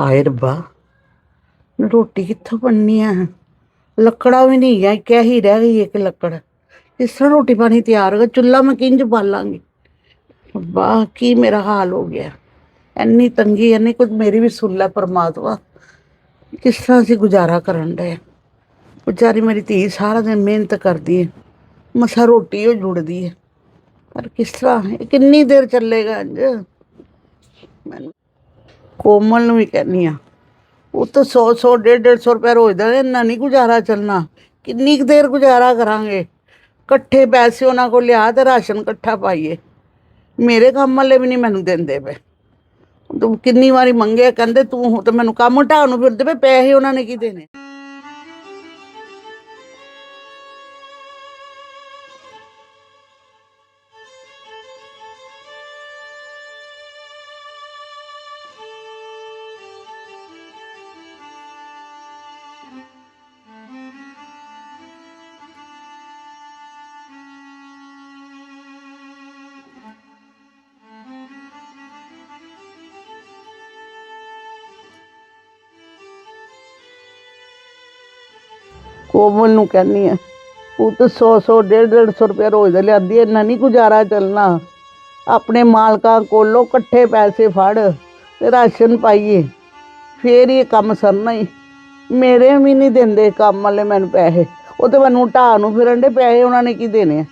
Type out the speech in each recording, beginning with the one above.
ਹਾਏ ਰੱਬਾ, ਰੋਟੀ ਕਿੱਥੋਂ ਬਣਨੀ ਆ? ਲੱਕੜਾ ਵੀ ਨਹੀਂ ਹੈ ਕਿਆ ਹੀ ਰਹਿ ਗਈ ਇੱਕ ਲੱਕੜ। ਇਸ ਤਰ੍ਹਾਂ ਰੋਟੀ ਪਾਣੀ ਤਿਆਰ ਹੋਗਾ ਚੁੱਲ੍ਹਾ ਮੈਂ ਕਿੰਜ ਬਾਲਾਂਗੀ। ਵਾਹ ਕੀ ਮੇਰਾ ਹਾਲ ਹੋ ਗਿਆ? ਇੰਨੀ ਤੰਗੀ, ਇੰਨੀ ਕੁਝ ਮੇਰੀ ਵੀ ਸੁਣ ਲੈ ਪਰਮਾਤਮਾ। ਕਿਸ ਤਰ੍ਹਾਂ ਅਸੀਂ ਗੁਜ਼ਾਰਾ ਕਰਨ ਦੇ ਵਿਚਾਰੀ ਮੇਰੀ ਧੀ ਸਾਰਾ ਦਿਨ ਮਿਹਨਤ ਕਰਦੀ ਹੈ ਮਸਾ ਰੋਟੀ ਉਹ ਜੁੜਦੀ ਹੈ ਪਰ ਕਿਸ ਤਰ੍ਹਾਂ ਕਿੰਨੀ ਦੇਰ ਚੱਲੇਗਾ ਇੰਜ ਮੈਨੂੰ ਕੋਮਲ ਨੂੰ ਵੀ ਕਹਿੰਨੀ ਆ। ਉਹ ਤਾਂ 100 100 150 150 ਰੁਪਏ ਰੋਜ਼ ਦਾ ਇੰਨਾ ਨਹੀਂ ਗੁਜ਼ਾਰਾ ਚੱਲਣਾ। ਕਿੰਨੀ ਕੁ ਦੇਰ ਗੁਜ਼ਾਰਾ ਕਰਾਂਗੇ? ਇਕੱਠੇ ਪੈਸੇ ਉਹਨਾਂ ਕੋਲ ਲਿਆ ਤੇ ਰਾਸ਼ਨ ਇਕੱਠਾ ਪਾਈਏ। ਮੇਰੇ ਕੰਮ ਵਾਲੇ ਵੀ ਨਹੀਂ ਮੈਨੂੰ ਦਿੰਦੇ ਪਏ। ਤੂੰ ਕਿੰਨੀ ਵਾਰੀ ਮੰਗੇ ਕਹਿੰਦੇ ਤੂੰ ਤਾਂ ਮੈਨੂੰ ਕੰਮ ਢਾਹ ਨੂੰ ਫਿਰਦੇ ਪਏ, ਪੈਸੇ ਉਹਨਾਂ ਨੇ ਕੀ ਦੇਣੇ? ਕੋਮਲ ਨੂੰ ਕਹਿੰਨੀ ਆ ਉਹ ਤਾਂ 100 100 150 ਸੌ ਰੁਪਏ ਰੋਜ਼ ਦਾ ਲਿਆਂਦੀ ਐ, ਇੰਨਾ ਨਹੀਂ ਗੁਜ਼ਾਰਾ ਚੱਲਣਾ। ਆਪਣੇ ਮਾਲਕਾਂ ਕੋਲੋਂ ਇਕੱਠੇ ਪੈਸੇ ਫੜ ਤੇ ਰਾਸ਼ਨ ਪਾਈਏ ਫੇਰ ਇਹ ਕੰਮ ਸਰਨਾ ਹੀ ਮੇਰੇ ਵੀ ਨਹੀਂ ਦਿੰਦੇ ਕੰਮ ਵਾਲੇ ਮੈਨੂੰ ਪੈਸੇ। ਉਹ ਤੇ ਮੈਨੂੰ ਢਾਹ ਨੂੰ ਫਿਰਨ ਦੇ ਪੈਸੇ ਉਹਨਾਂ ਨੇ ਕੀ ਦੇਣੇ ਆ?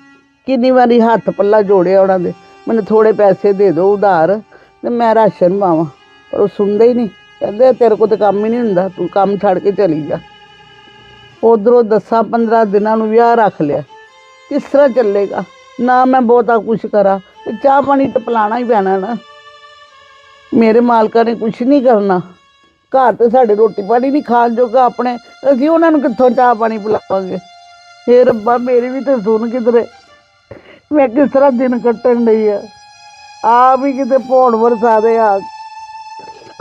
ਕਿੰਨੀ ਵਾਰੀ ਹੱਥ ਪੱਲਾ ਜੋੜਿਆ ਉਹਨਾਂ ਦੇ ਮੈਨੂੰ ਥੋੜੇ ਪੈਸੇ ਦੇ ਦਿਓ ਉਧਾਰ ਤੇ ਮੈਂ ਰਾਸ਼ਨ ਪਾਵਾਂ। ਪਰ ਉਹ ਸੁਣਦੇ ਹੀ ਨਹੀਂ ਕਹਿੰਦੇ ਤੇਰੇ ਕੋਲ ਤੇ ਕੰਮ ਹੀ ਨਹੀਂ ਹੁੰਦਾ ਤੂੰ ਕੰਮ ਛੱਡ ਕੇ ਚਲੀ ਜਾ। ਉਧਰੋਂ 10 15 ਦਿਨਾਂ ਨੂੰ ਵਿਆਹ ਰੱਖ ਲਿਆ। ਕਿਸ ਤਰ੍ਹਾਂ ਚੱਲੇਗਾ? ਨਾ ਮੈਂ ਬਹੁਤਾ ਕੁਝ ਕਰਾਂ ਚਾਹ ਪਾਣੀ ਟਪਲਾਣਾ ਹੀ ਪੈਣਾ ਨਾ। ਮੇਰੇ ਮਾਲਕਾਂ ਨੇ ਕੁਝ ਨਹੀਂ ਕਰਨਾ। ਘਰ ਤੇ ਸਾਡੇ ਰੋਟੀ ਪਾਣੀ ਨਹੀਂ ਖਾਣ ਜੋਗਾ ਆਪਣੇ। ਅਸੀਂ ਉਹਨਾਂ ਨੂੰ ਕਿੱਥੋਂ ਚਾਹ ਪਾਣੀ ਪਿਲਾਵਾਂਗੇ? ਹੇ ਰੱਬਾ, ਮੇਰੀ ਵੀ ਤੇ ਸੁਣ ਕਿਧਰੇ। ਮੈਂ ਕਿਸ ਤਰ੍ਹਾਂ ਦਿਨ ਕੱਟਣ ਲਈ ਆ? ਆ ਵੀ ਕਿਤੇ ਭੋੜ ਵਰਸਾ ਦੇ ਆ।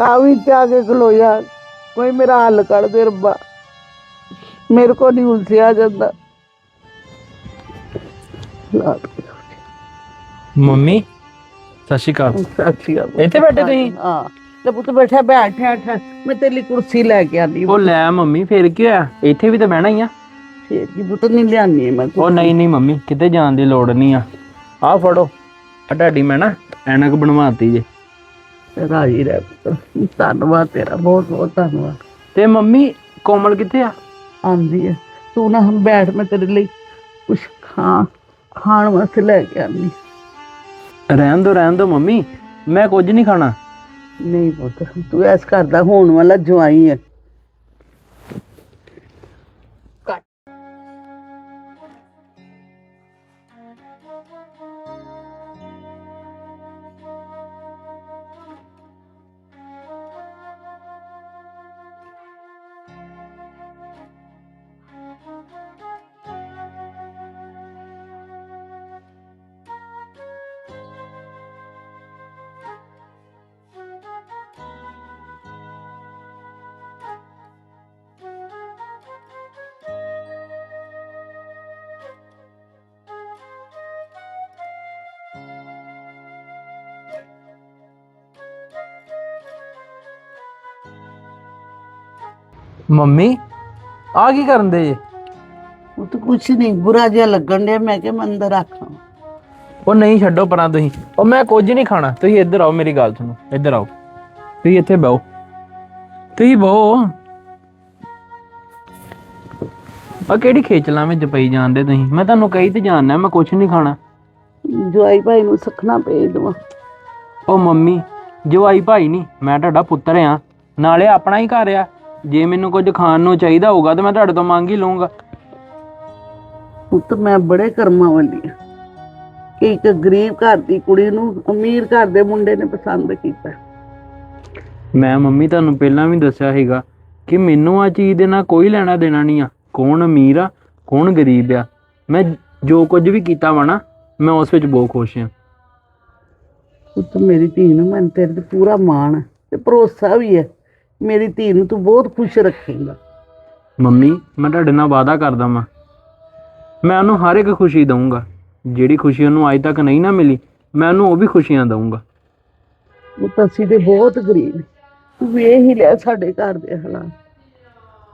ਆ ਵੀ ਚਾਹ ਕੇ ਖਲੋਇਆ। ਕੋਈ ਮੇਰਾ ਹੱਲ ਕਰ ਦੇ ਰੱਬਾ। ਮੇਰੇ ਕੋ ਨਹੀਂ ਉਲਝਿਆ ਜਾਂਦਾ। ਮੰਮੀ ਸਤਿ ਸ਼੍ਰੀ ਅਕਾਲ। ਸਾਖੀਆ ਇੱਥੇ ਬੈਠੇ ਤੁਸੀਂ? ਹਾਂ ਤੇ ਪੁੱਤ ਬੈਠਾ ਬੈਠ ਬੈਠ। ਮੈਂ ਤੇਰੇ ਲਈ ਕੁਰਸੀ ਲੈ ਕੇ ਆਂਦੀ ਉਹ ਲੈ ਮੰਮੀ ਫੇਰ ਕੀ ਹੋਇਆ? ਇੱਥੇ ਵੀ ਤਾਂ ਬਹਿਣਾ ਹੀ ਆ। ਫੇਰ ਕੀ ਪੁੱਤ ਨਹੀਂ ਲਿਆਨੀ ਮੈਂ। ਉਹ ਨਹੀਂ ਨਹੀਂ ਮੰਮੀ ਕਿਤੇ ਜਾਣ ਦੀ ਲੋੜ ਨਹੀਂ ਆ। ਆਹ ਫੜੋ ਆ ਤੁਹਾਡੀ ਮੈਂ ਨਾ ਐਨਕ ਬਣਵਾਤੀ ਜੇ। ਰਾਜੀ ਰਹਿ ਪੁੱਤ ਧੰਨਵਾਦ ਤੇਰਾ ਬਹੁਤ ਬਹੁਤ ਧੰਨਵਾਦ। ਤੇ ਮੰਮੀ ਕੋਮਲ ਕਿੱਥੇ ਆ? ਆਂਦੀ ਹੈ। ਤੂੰ ਨਾ ਬੈਠ ਮੈਂ ਤੇਰੇ ਲਈ ਕੁਛ ਖਾ ਖਾਣ ਵਾਸਤੇ ਲੈ ਕੇ ਆਂਦੀ ਰਹਿਣ ਦੋ ਰਹਿਣ ਦੋ ਮੰਮੀ ਮੈਂ ਕੁਝ ਨਹੀਂ ਖਾਣਾ। ਨਹੀਂ ਪੁੱਤ ਤੂੰ ਐਸ ਘਰ ਦਾ ਹੋਣ ਵਾਲਾ ਜਵਾਈ ਹੈ। ਮੰਮੀ ਆ ਕੀ ਕਰਨ ਦੇ ਜੇ? ਉਹ ਤਾਂ ਕੁਛ ਨਹੀਂ ਬੁਰਾ ਜਿਹਾ ਲੱਗਣ ਡਿਆ ਮੈਂ ਕਿ ਮੈਂ ਅੰਦਰ ਰੱਖਾਂ। ਉਹ ਨਹੀਂ ਛੱਡੋ ਪਰਾਂ ਤੁਸੀਂ। ਉਹ ਮੈਂ ਕੁਝ ਨਹੀਂ ਖਾਣਾ। ਤੁਸੀਂ ਇੱਧਰ ਆਓ ਮੇਰੀ ਗੱਲ ਸੁਣੋ। ਇੱਧਰ ਆਓ। ਤੁਸੀਂ ਇੱਥੇ ਬਹੋ ਤੁਸੀਂ ਬਹੋ ਆ ਕਿਹੜੀ ਖੇਚਲਾਂ ਵਿੱਚ ਪਈ ਜਾਂਦੇ ਤੁਸੀਂ? ਮੈਂ ਤੁਹਾਨੂੰ ਕਹੀ ਤੇ ਜਾਣਨਾ ਮੈਂ ਕੁਝ ਨਹੀਂ ਖਾਣਾ। ਜਵਾਈ ਭਾਈ ਨੂੰ ਸਖਣਾ ਭੇਜ ਦਵਾਂ ਉਹ ਮੰਮੀ ਜਵਾਈ ਭਾਈ ਨਹੀਂ ਮੈਂ ਤੁਹਾਡਾ ਪੁੱਤਰ ਆ। ਨਾਲੇ ਆਪਣਾ ਹੀ ਘਰ ਆ। ਜੇ ਮੈਨੂੰ ਕੁਝ ਖਾਣ ਨੂੰ ਚਾਹੀਦਾ ਹੋਊਗਾ ਤਾਂ ਮੈਂ ਤੁਹਾਡੇ ਤੋਂ ਮੰਗ ਹੀ ਲਵਾਂਗਾ ਪੁੱਤ ਮੈਂ ਬੜੇ ਕਰਮਾਂ ਵਾਲੀ ਆ। ਕਿ ਇੱਕ ਗਰੀਬ ਘਰ ਦੀ ਕੁੜੀ ਨੂੰ ਅਮੀਰ ਘਰ ਦੇ ਮੁੰਡੇ ਨੇ ਪਸੰਦ ਕੀਤਾ। ਮੈਂ ਮੰਮੀ ਤੁਹਾਨੂੰ ਪਹਿਲਾਂ ਵੀ ਦੱਸਿਆ ਸੀਗਾ ਕਿ ਮੈਨੂੰ ਆ ਚੀਜ਼ ਦੇ ਨਾਲ ਕੋਈ ਲੈਣਾ ਦੇਣਾ ਨਹੀਂ ਆ। ਕੌਣ ਅਮੀਰ ਆ ਕੌਣ ਗਰੀਬ ਆ। ਮੈਂ ਜੋ ਕੁਝ ਵੀ ਕੀਤਾ ਵਾ ਨਾ ਮੈਂ ਉਸ ਵਿੱਚ ਬਹੁਤ ਖੁਸ਼ ਹਾਂ ਪੁੱਤ ਮੇਰੀ ਧੀ ਨੂੰ ਮੈਂ ਤੇਰੇ ਤੇ ਪੂਰਾ ਮਾਣ ਹੈ ਤੇ ਭਰੋਸਾ ਵੀ ਹੈ ਮੇਰੀ ਧੀ ਨੂੰ ਤੂੰ ਬਹੁਤ ਖੁਸ਼ ਰੱਖੇਂਗਾ। ਮੰਮੀ ਮੈਂ ਤੁਹਾਡੇ ਨਾਲ ਵਾਅਦਾ ਕਰਦਾ ਵਾਂ। ਮੈਂ ਉਹਨੂੰ ਹਰ ਇੱਕ ਖੁਸ਼ੀ ਦਊਂਗਾ। ਜਿਹੜੀ ਖੁਸ਼ੀ ਉਹਨੂੰ ਅੱਜ ਤੱਕ ਨਹੀਂ ਨਾ ਮਿਲੀ ਮੈਂ ਉਹਨੂੰ ਉਹ ਵੀ ਖੁਸ਼ੀਆਂ ਦਊਂਗਾ। ਉਹ ਤਾਂ ਅਸੀਂ ਤੇ ਬਹੁਤ ਗਰੀਬ ਤੂੰ ਵੇਖ ਹੀ ਲਿਆ ਸਾਡੇ ਘਰ ਦੇ ਹਾਲਾਤ।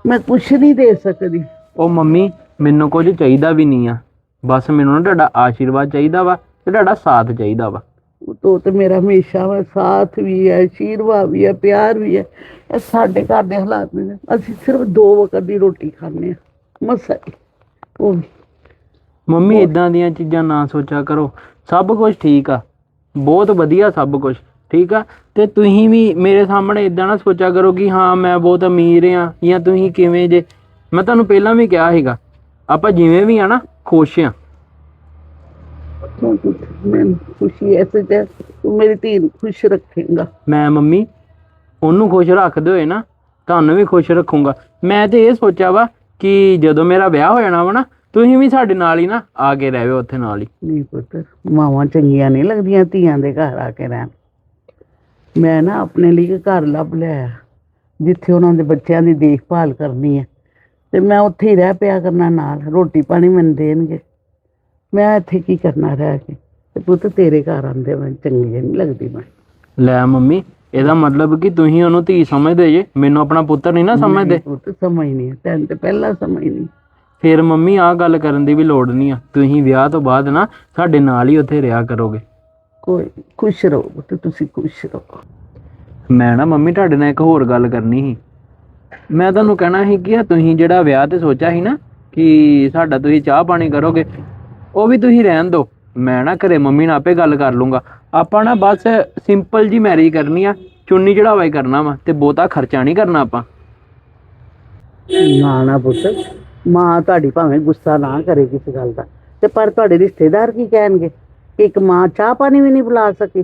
ਮੈਂ ਕੁਛ ਨਹੀਂ ਦੇ ਸਕਦੀ। ਉਹ ਮੰਮੀ ਮੈਨੂੰ ਕੁਝ ਚਾਹੀਦਾ ਵੀ ਨਹੀਂ ਆ। ਬਸ ਮੈਨੂੰ ਨਾ ਤੁਹਾਡਾ ਆਸ਼ੀਰਵਾਦ ਚਾਹੀਦਾ ਵਾ ਤੇ ਤੁਹਾਡਾ ਸਾਥ ਚਾਹੀਦਾ ਵਾ। ਤੋ ਤੇ ਮੇਰਾ ਹਮੇਸ਼ਾ ਵਾ ਸਾਥ ਵੀ ਹੈ ਆਸ਼ੀਰਵਾਦ ਵੀ ਹੈ ਪਿਆਰ ਵੀ ਹੈ ਇਹ ਸਾਡੇ ਘਰ ਦੇ ਹਾਲਾਤ ਨੇ ਅਸੀਂ ਸਿਰਫ ਦੋ ਵਕਤ ਦੀ ਰੋਟੀ ਖਾਂਦੇ ਆ ਮਸਾ। ਉਹ। ਮੰਮੀ ਇਦਾਂ ਦੀਆਂ ਚੀਜ਼ਾਂ ਨਾ ਸੋਚਿਆ ਕਰੋ ਸਭ ਕੁਝ ਠੀਕ ਆ ਬਹੁਤ ਵਧੀਆ ਸਭ ਕੁਝ ਠੀਕ ਆ ਤੇ ਤੁਸੀਂ ਵੀ ਮੇਰੇ ਸਾਹਮਣੇ ਇਦਾਂ ਨਾ ਸੋਚਿਆ ਕਰੋ ਕਿ ਹਾਂ ਮੈਂ ਬਹੁਤ ਅਮੀਰ ਆ ਜਾਂ ਤੁਸੀਂ ਕਿਵੇਂ ਜੇ ਮੈਂ ਤੁਹਾਨੂੰ ਪਹਿਲਾਂ ਵੀ ਕਿਹਾ ਸੀਗਾ ਆਪਾਂ ਜਿਵੇਂ ਵੀ ਆ ਨਾ ਖੁਸ਼ ਆ ਕਿਉਂਕਿ ਮੈਨੂੰ ਖੁਸ਼ੀ ਐਸੇ ਤੇ ਤੂੰ ਮੇਰੀ ਧੀ ਨੂੰ ਖੁਸ਼ ਰੱਖੇਂਗਾ। ਮੈਂ ਮੰਮੀ ਉਹਨੂੰ ਖੁਸ਼ ਰੱਖਦੇ ਹੋਏ ਨਾ ਤੁਹਾਨੂੰ ਵੀ ਖੁਸ਼ ਰੱਖੂੰਗਾ। ਮੈਂ ਤੇ ਇਹ ਸੋਚਿਆ ਵਾ ਕਿ ਜਦੋਂ ਮੇਰਾ ਵਿਆਹ ਹੋ ਜਾਣਾ ਵਾ ਨਾ ਤੁਸੀਂ ਵੀ ਸਾਡੇ ਨਾਲ ਹੀ ਨਾ ਆ ਕੇ ਰਹਿਓ ਉੱਥੇ ਨਾਲ ਹੀ। ਨਹੀਂ ਪੁੱਤ ਮਾਵਾਂ ਚੰਗੀਆਂ ਨਹੀਂ ਲੱਗਦੀਆਂ ਧੀਆਂ ਦੇ ਘਰ ਆ ਕੇ ਰਹਿਣ। ਮੈਂ ਨਾ ਆਪਣੇ ਲਈ ਇੱਕ ਘਰ ਲੱਭ ਲਿਆ ਜਿੱਥੇ ਉਹਨਾਂ ਦੇ ਬੱਚਿਆਂ ਦੀ ਦੇਖਭਾਲ ਕਰਨੀ ਹੈ ਤੇ ਮੈਂ ਉੱਥੇ ਹੀ ਰਹਿ ਪਿਆ ਕਰਨਾ ਨਾਲ ਰੋਟੀ ਪਾਣੀ ਮੈਨੂੰ ਦੇਣਗੇ। ਮੈਂ ਇੱਥੇ ਕੀ ਕਰਨਾ ਰਹਿ ਕੇ? ਤੇ ਪੁੱਤ ਤੇਰੇ ਘਰ ਆਂਦੇ ਮੈਂ ਚੰਗੀ ਨਹੀਂ ਲੱਗਦੀ ਮੈਂ ਲੈ ਮੰਮੀ ਇਹਦਾ ਮਤਲਬ ਕਿ ਤੁਸੀਂ ਉਹਨੂੰ ਧੀ ਸਮਝਦੇ ਜੇ? ਮੈਨੂੰ ਆਪਣਾ ਪੁੱਤਰ ਨਹੀਂ ਨਾ ਸਮਝਦੇ। ਪੁੱਤ ਸਮਝ ਨਹੀਂ ਤੈਨੂੰ ਤੇ ਪਹਿਲਾਂ ਸਮਝ ਨਹੀਂ ਫਿਰ ਮੰਮੀ ਆਹ ਗੱਲ ਕਰਨ ਦੀ ਵੀ ਲੋੜ ਨਹੀਂ ਆ। ਤੁਸੀਂ ਵਿਆਹ ਤੋਂ ਬਾਅਦ ਨਾ ਸਾਡੇ ਨਾਲ ਹੀ ਉੱਥੇ ਰਿਹਾ ਕਰੋਗੇ। ਕੋਈ ਖੁਸ਼ ਰਹੋ ਪੁੱਤ ਤੁਸੀਂ ਖੁਸ਼ ਰਹੋ। ਮੈਂ ਨਾ ਮੰਮੀ ਤੁਹਾਡੇ ਨਾਲ ਇੱਕ ਹੋਰ ਗੱਲ ਕਰਨੀ ਸੀ। ਮੈਂ ਤੁਹਾਨੂੰ ਕਹਿਣਾ ਸੀ ਕਿ ਤੁਸੀਂ ਜਿਹੜਾ ਵਿਆਹ ਤੇ ਸੋਚਿਆ ਸੀ ਨਾ ਕਿ ਸਾਡਾ ਤੁਸੀਂ ਚਾਹ ਪਾਣੀ ਕਰੋਗੇ ਉਹ ਵੀ ਤੁਸੀਂ ਰਹਿਣ ਦਿਓ। ਮੈਂ ਨਾ ਘਰੇ ਮੰਮੀ ਨਾਲ ਆਪੇ ਗੱਲ ਕਰ ਲੂੰਗਾ। ਆਪਾਂ ਨਾ ਬਸ ਸਿੰਪਲ ਜੀ ਮੈਰਿਜ ਕਰਨੀ ਆ। ਚੁੰਨੀ ਚੜਾਵਾ ਹੀ ਕਰਨਾ ਵਾ ਤੇ ਬਹੁਤਾ ਖਰਚਾ ਨਹੀਂ ਕਰਨਾ ਆਪਾਂ। ਨਾ ਨਾ ਪੁੱਤ। ਮਾਂ ਤੁਹਾਡੀ ਭਾਵੇਂ ਗੁੱਸਾ ਨਾ ਕਰੇ ਕਿਸੇ ਗੱਲ ਦਾ। ਤੇ ਪਰ ਤੁਹਾਡੇ ਰਿਸ਼ਤੇਦਾਰ ਕੀ ਕਹਿਣਗੇ? ਕਿ ਇੱਕ ਮਾਂ ਚਾਹ ਪਾਣੀ ਵੀ ਨਹੀਂ ਬੁਲਾ ਸਕੀ।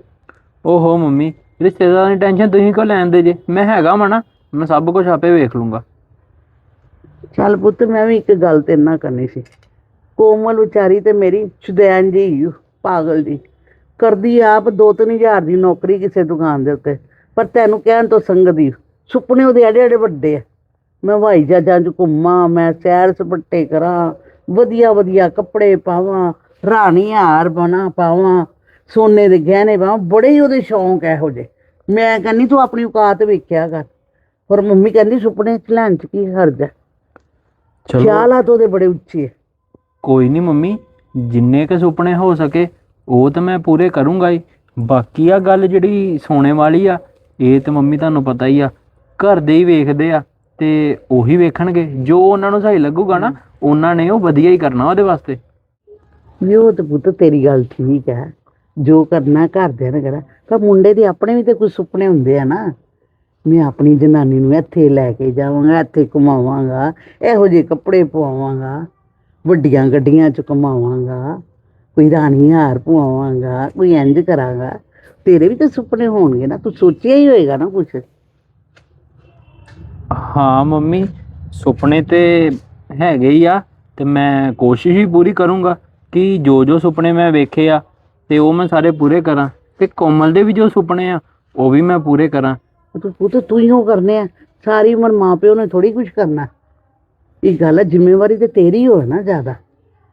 ਓਹੋ ਮੰਮੀ ਰਿਸ਼ਤੇਦਾਰਾਂ ਦੀ ਟੈਨਸ਼ਨ ਤੁਸੀਂ ਕਿਉਂ ਲੈਂਦੇ ਜੇ? ਮੈਂ ਹੈਗਾ ਵਾ ਨਾ ਮੈਂ ਸਭ ਕੁਝ ਆਪੇ ਵੇਖ ਲੂੰਗਾ। ਚੱਲ ਪੁੱਤ ਮੈਂ ਵੀ ਇੱਕ ਗੱਲ ਤੇ ਨਾ ਕਰਨੀ ਸੀ। ਕੋਮਲ ਵਿਚਾਰੀ ਤੇ ਮੇਰੀ ਸ਼ੁਦੈਨ ਜੀ ਪਾਗਲ ਜੀ। ਕਰਦੀ ਆਪ ਦੋ ਤਿੰਨ ਹਜ਼ਾਰ ਦੀ ਨੌਕਰੀ ਕਿਸੇ ਦੁਕਾਨ ਦੇ ਉੱਤੇ ਪਰ ਤੈਨੂੰ ਕਹਿਣ ਤੋਂ ਸੰਗਦੀ ਸੁਪਨੇ ਉਹਦੇ ਐਡੇ ਐਡੇ ਵੱਡੇ ਆ। ਮੈਂ ਹਵਾਈ ਜਹਾਜ਼ਾਂ 'ਚ ਘੁੰਮਾਂ ਮੈਂ ਸੈਰ ਸਪੱਟੇ ਕਰਾਂ ਵਧੀਆ ਵਧੀਆ ਕੱਪੜੇ ਪਾਵਾਂ ਰਾਣੀ ਹਾਰ ਬਣਾ ਪਾਵਾਂ ਸੋਨੇ ਦੇ ਗਹਿਣੇ ਪਾਵਾਂ ਬੜੇ ਹੀ ਉਹਦੇ ਸ਼ੌਂਕ ਇਹੋ ਜਿਹੇ। ਮੈਂ ਕਹਿੰਨੀ ਤੂੰ ਆਪਣੀ ਔਕਾਤ ਵੇਖਿਆ ਕਰ। ਪਰ ਮੰਮੀ ਕਹਿੰਦੀ ਸੁਪਨੇ ਚ ਲੈਣ ਚ ਕੀ ਹਰਜ ਹੈ ਚਲੋ। ਖਿਆਲਾਤ ਉਹਦੇ ਬੜੇ ਉੱਚੇ ਕੋਈ ਨਹੀਂ ਮੰਮੀ, ਜਿੰਨੇ ਕ ਸੁਪਨੇ ਹੋ ਸਕੇ, ਉਹ ਤਾਂ ਮੈਂ ਪੂਰੇ ਕਰੂੰਗਾ ਹੀ ਬਾਕੀ ਆ ਗੱਲ ਜਿਹੜੀ ਸੋਨੇ ਵਾਲੀ ਆ, ਇਹ ਤਾਂ ਮੰਮੀ ਤੁਹਾਨੂੰ ਪਤਾ ਹੀ ਆ, ਘਰ ਦੇ ਹੀ ਵੇਖਦੇ ਆ, ਤੇ ਉਹੀ ਵੇਖਣਗੇ। ਜੋ ਉਹਨਾਂ ਨੂੰ ਸਹੀ ਲੱਗੂਗਾ ਨਾ, ਉਹਨਾਂ ਨੇ ਉਹ ਵਧੀਆ ਹੀ ਕਰਨਾ ਉਹਦੇ ਵਾਸਤੇ। ਵੀ ਉਹ ਤਾਂ ਪੁੱਤ ਤੇਰੀ ਗੱਲ ਠੀਕ ਹੈ ਜੋ ਕਰਨਾ ਘਰਦਿਆਂ ਨੇ ਕਰਾ ਪਰ ਮੁੰਡੇ ਦੇ ਆਪਣੇ ਵੀ ਤੇ ਕੁਝ ਸੁਪਨੇ ਹੁੰਦੇ ਆ ਨਾ। ਮੈਂ ਆਪਣੀ ਜਨਾਨੀ ਨੂੰ ਇੱਥੇ ਲੈ ਕੇ ਜਾਵਾਂਗਾ, ਇੱਥੇ ਘੁਮਾਵਾਂਗਾ, ਇਹੋ ਜਿਹੇ ਕੱਪੜੇ ਪਵਾਵਾਂਗਾ। ਵੱਡੀਆਂ ਗੱਡੀਆਂ 'ਚ ਘੁਮਾਵਾਂਗਾ ਕੋਈ ਰਾਣੀ ਹਾਰ ਪਵਾਵਾਂਗਾ ਕੋਈ ਇੰਜ ਕਰਾਂਗਾ। ਤੇਰੇ ਵੀ ਤੇ ਸੁਪਨੇ ਹੋਣਗੇ ਨਾ ਤੂੰ ਸੋਚਿਆ ਹੀ ਹੋਏਗਾ ਨਾ ਕੁਛ। ਹਾਂ ਮੰਮੀ ਸੁਪਨੇ ਤੇ ਹੈਗੇ ਹੀ ਆ ਤੇ ਮੈਂ ਕੋਸ਼ਿਸ਼ ਹੀ ਪੂਰੀ ਕਰੂੰਗਾ ਕਿ ਜੋ ਜੋ ਸੁਪਨੇ ਮੈਂ ਵੇਖੇ ਆ ਤੇ ਉਹ ਮੈਂ ਸਾਰੇ ਪੂਰੇ ਕਰਾਂ। ਤੇ ਕੋਮਲ ਦੇ ਵੀ ਜੋ ਸੁਪਨੇ ਆ ਉਹ ਵੀ ਮੈਂ ਪੂਰੇ ਕਰਾਂ। ਤੂੰ ਪੁੱਤ ਤੂੰ ਹੀ ਉਹ ਕਰਨੇ ਆ। ਸਾਰੀ ਉਮਰ ਮਾਂ ਪਿਓ ਨੇ ਥੋੜੀ ਕੁਝ ਕਰਨਾ। ਇਹ ਗੱਲ ਹੈ ਜ਼ਿੰਮੇਵਾਰੀ ਤੇ ਤੇਰੀ ਹੋਏ ਨਾ ਜ਼ਿਆਦਾ।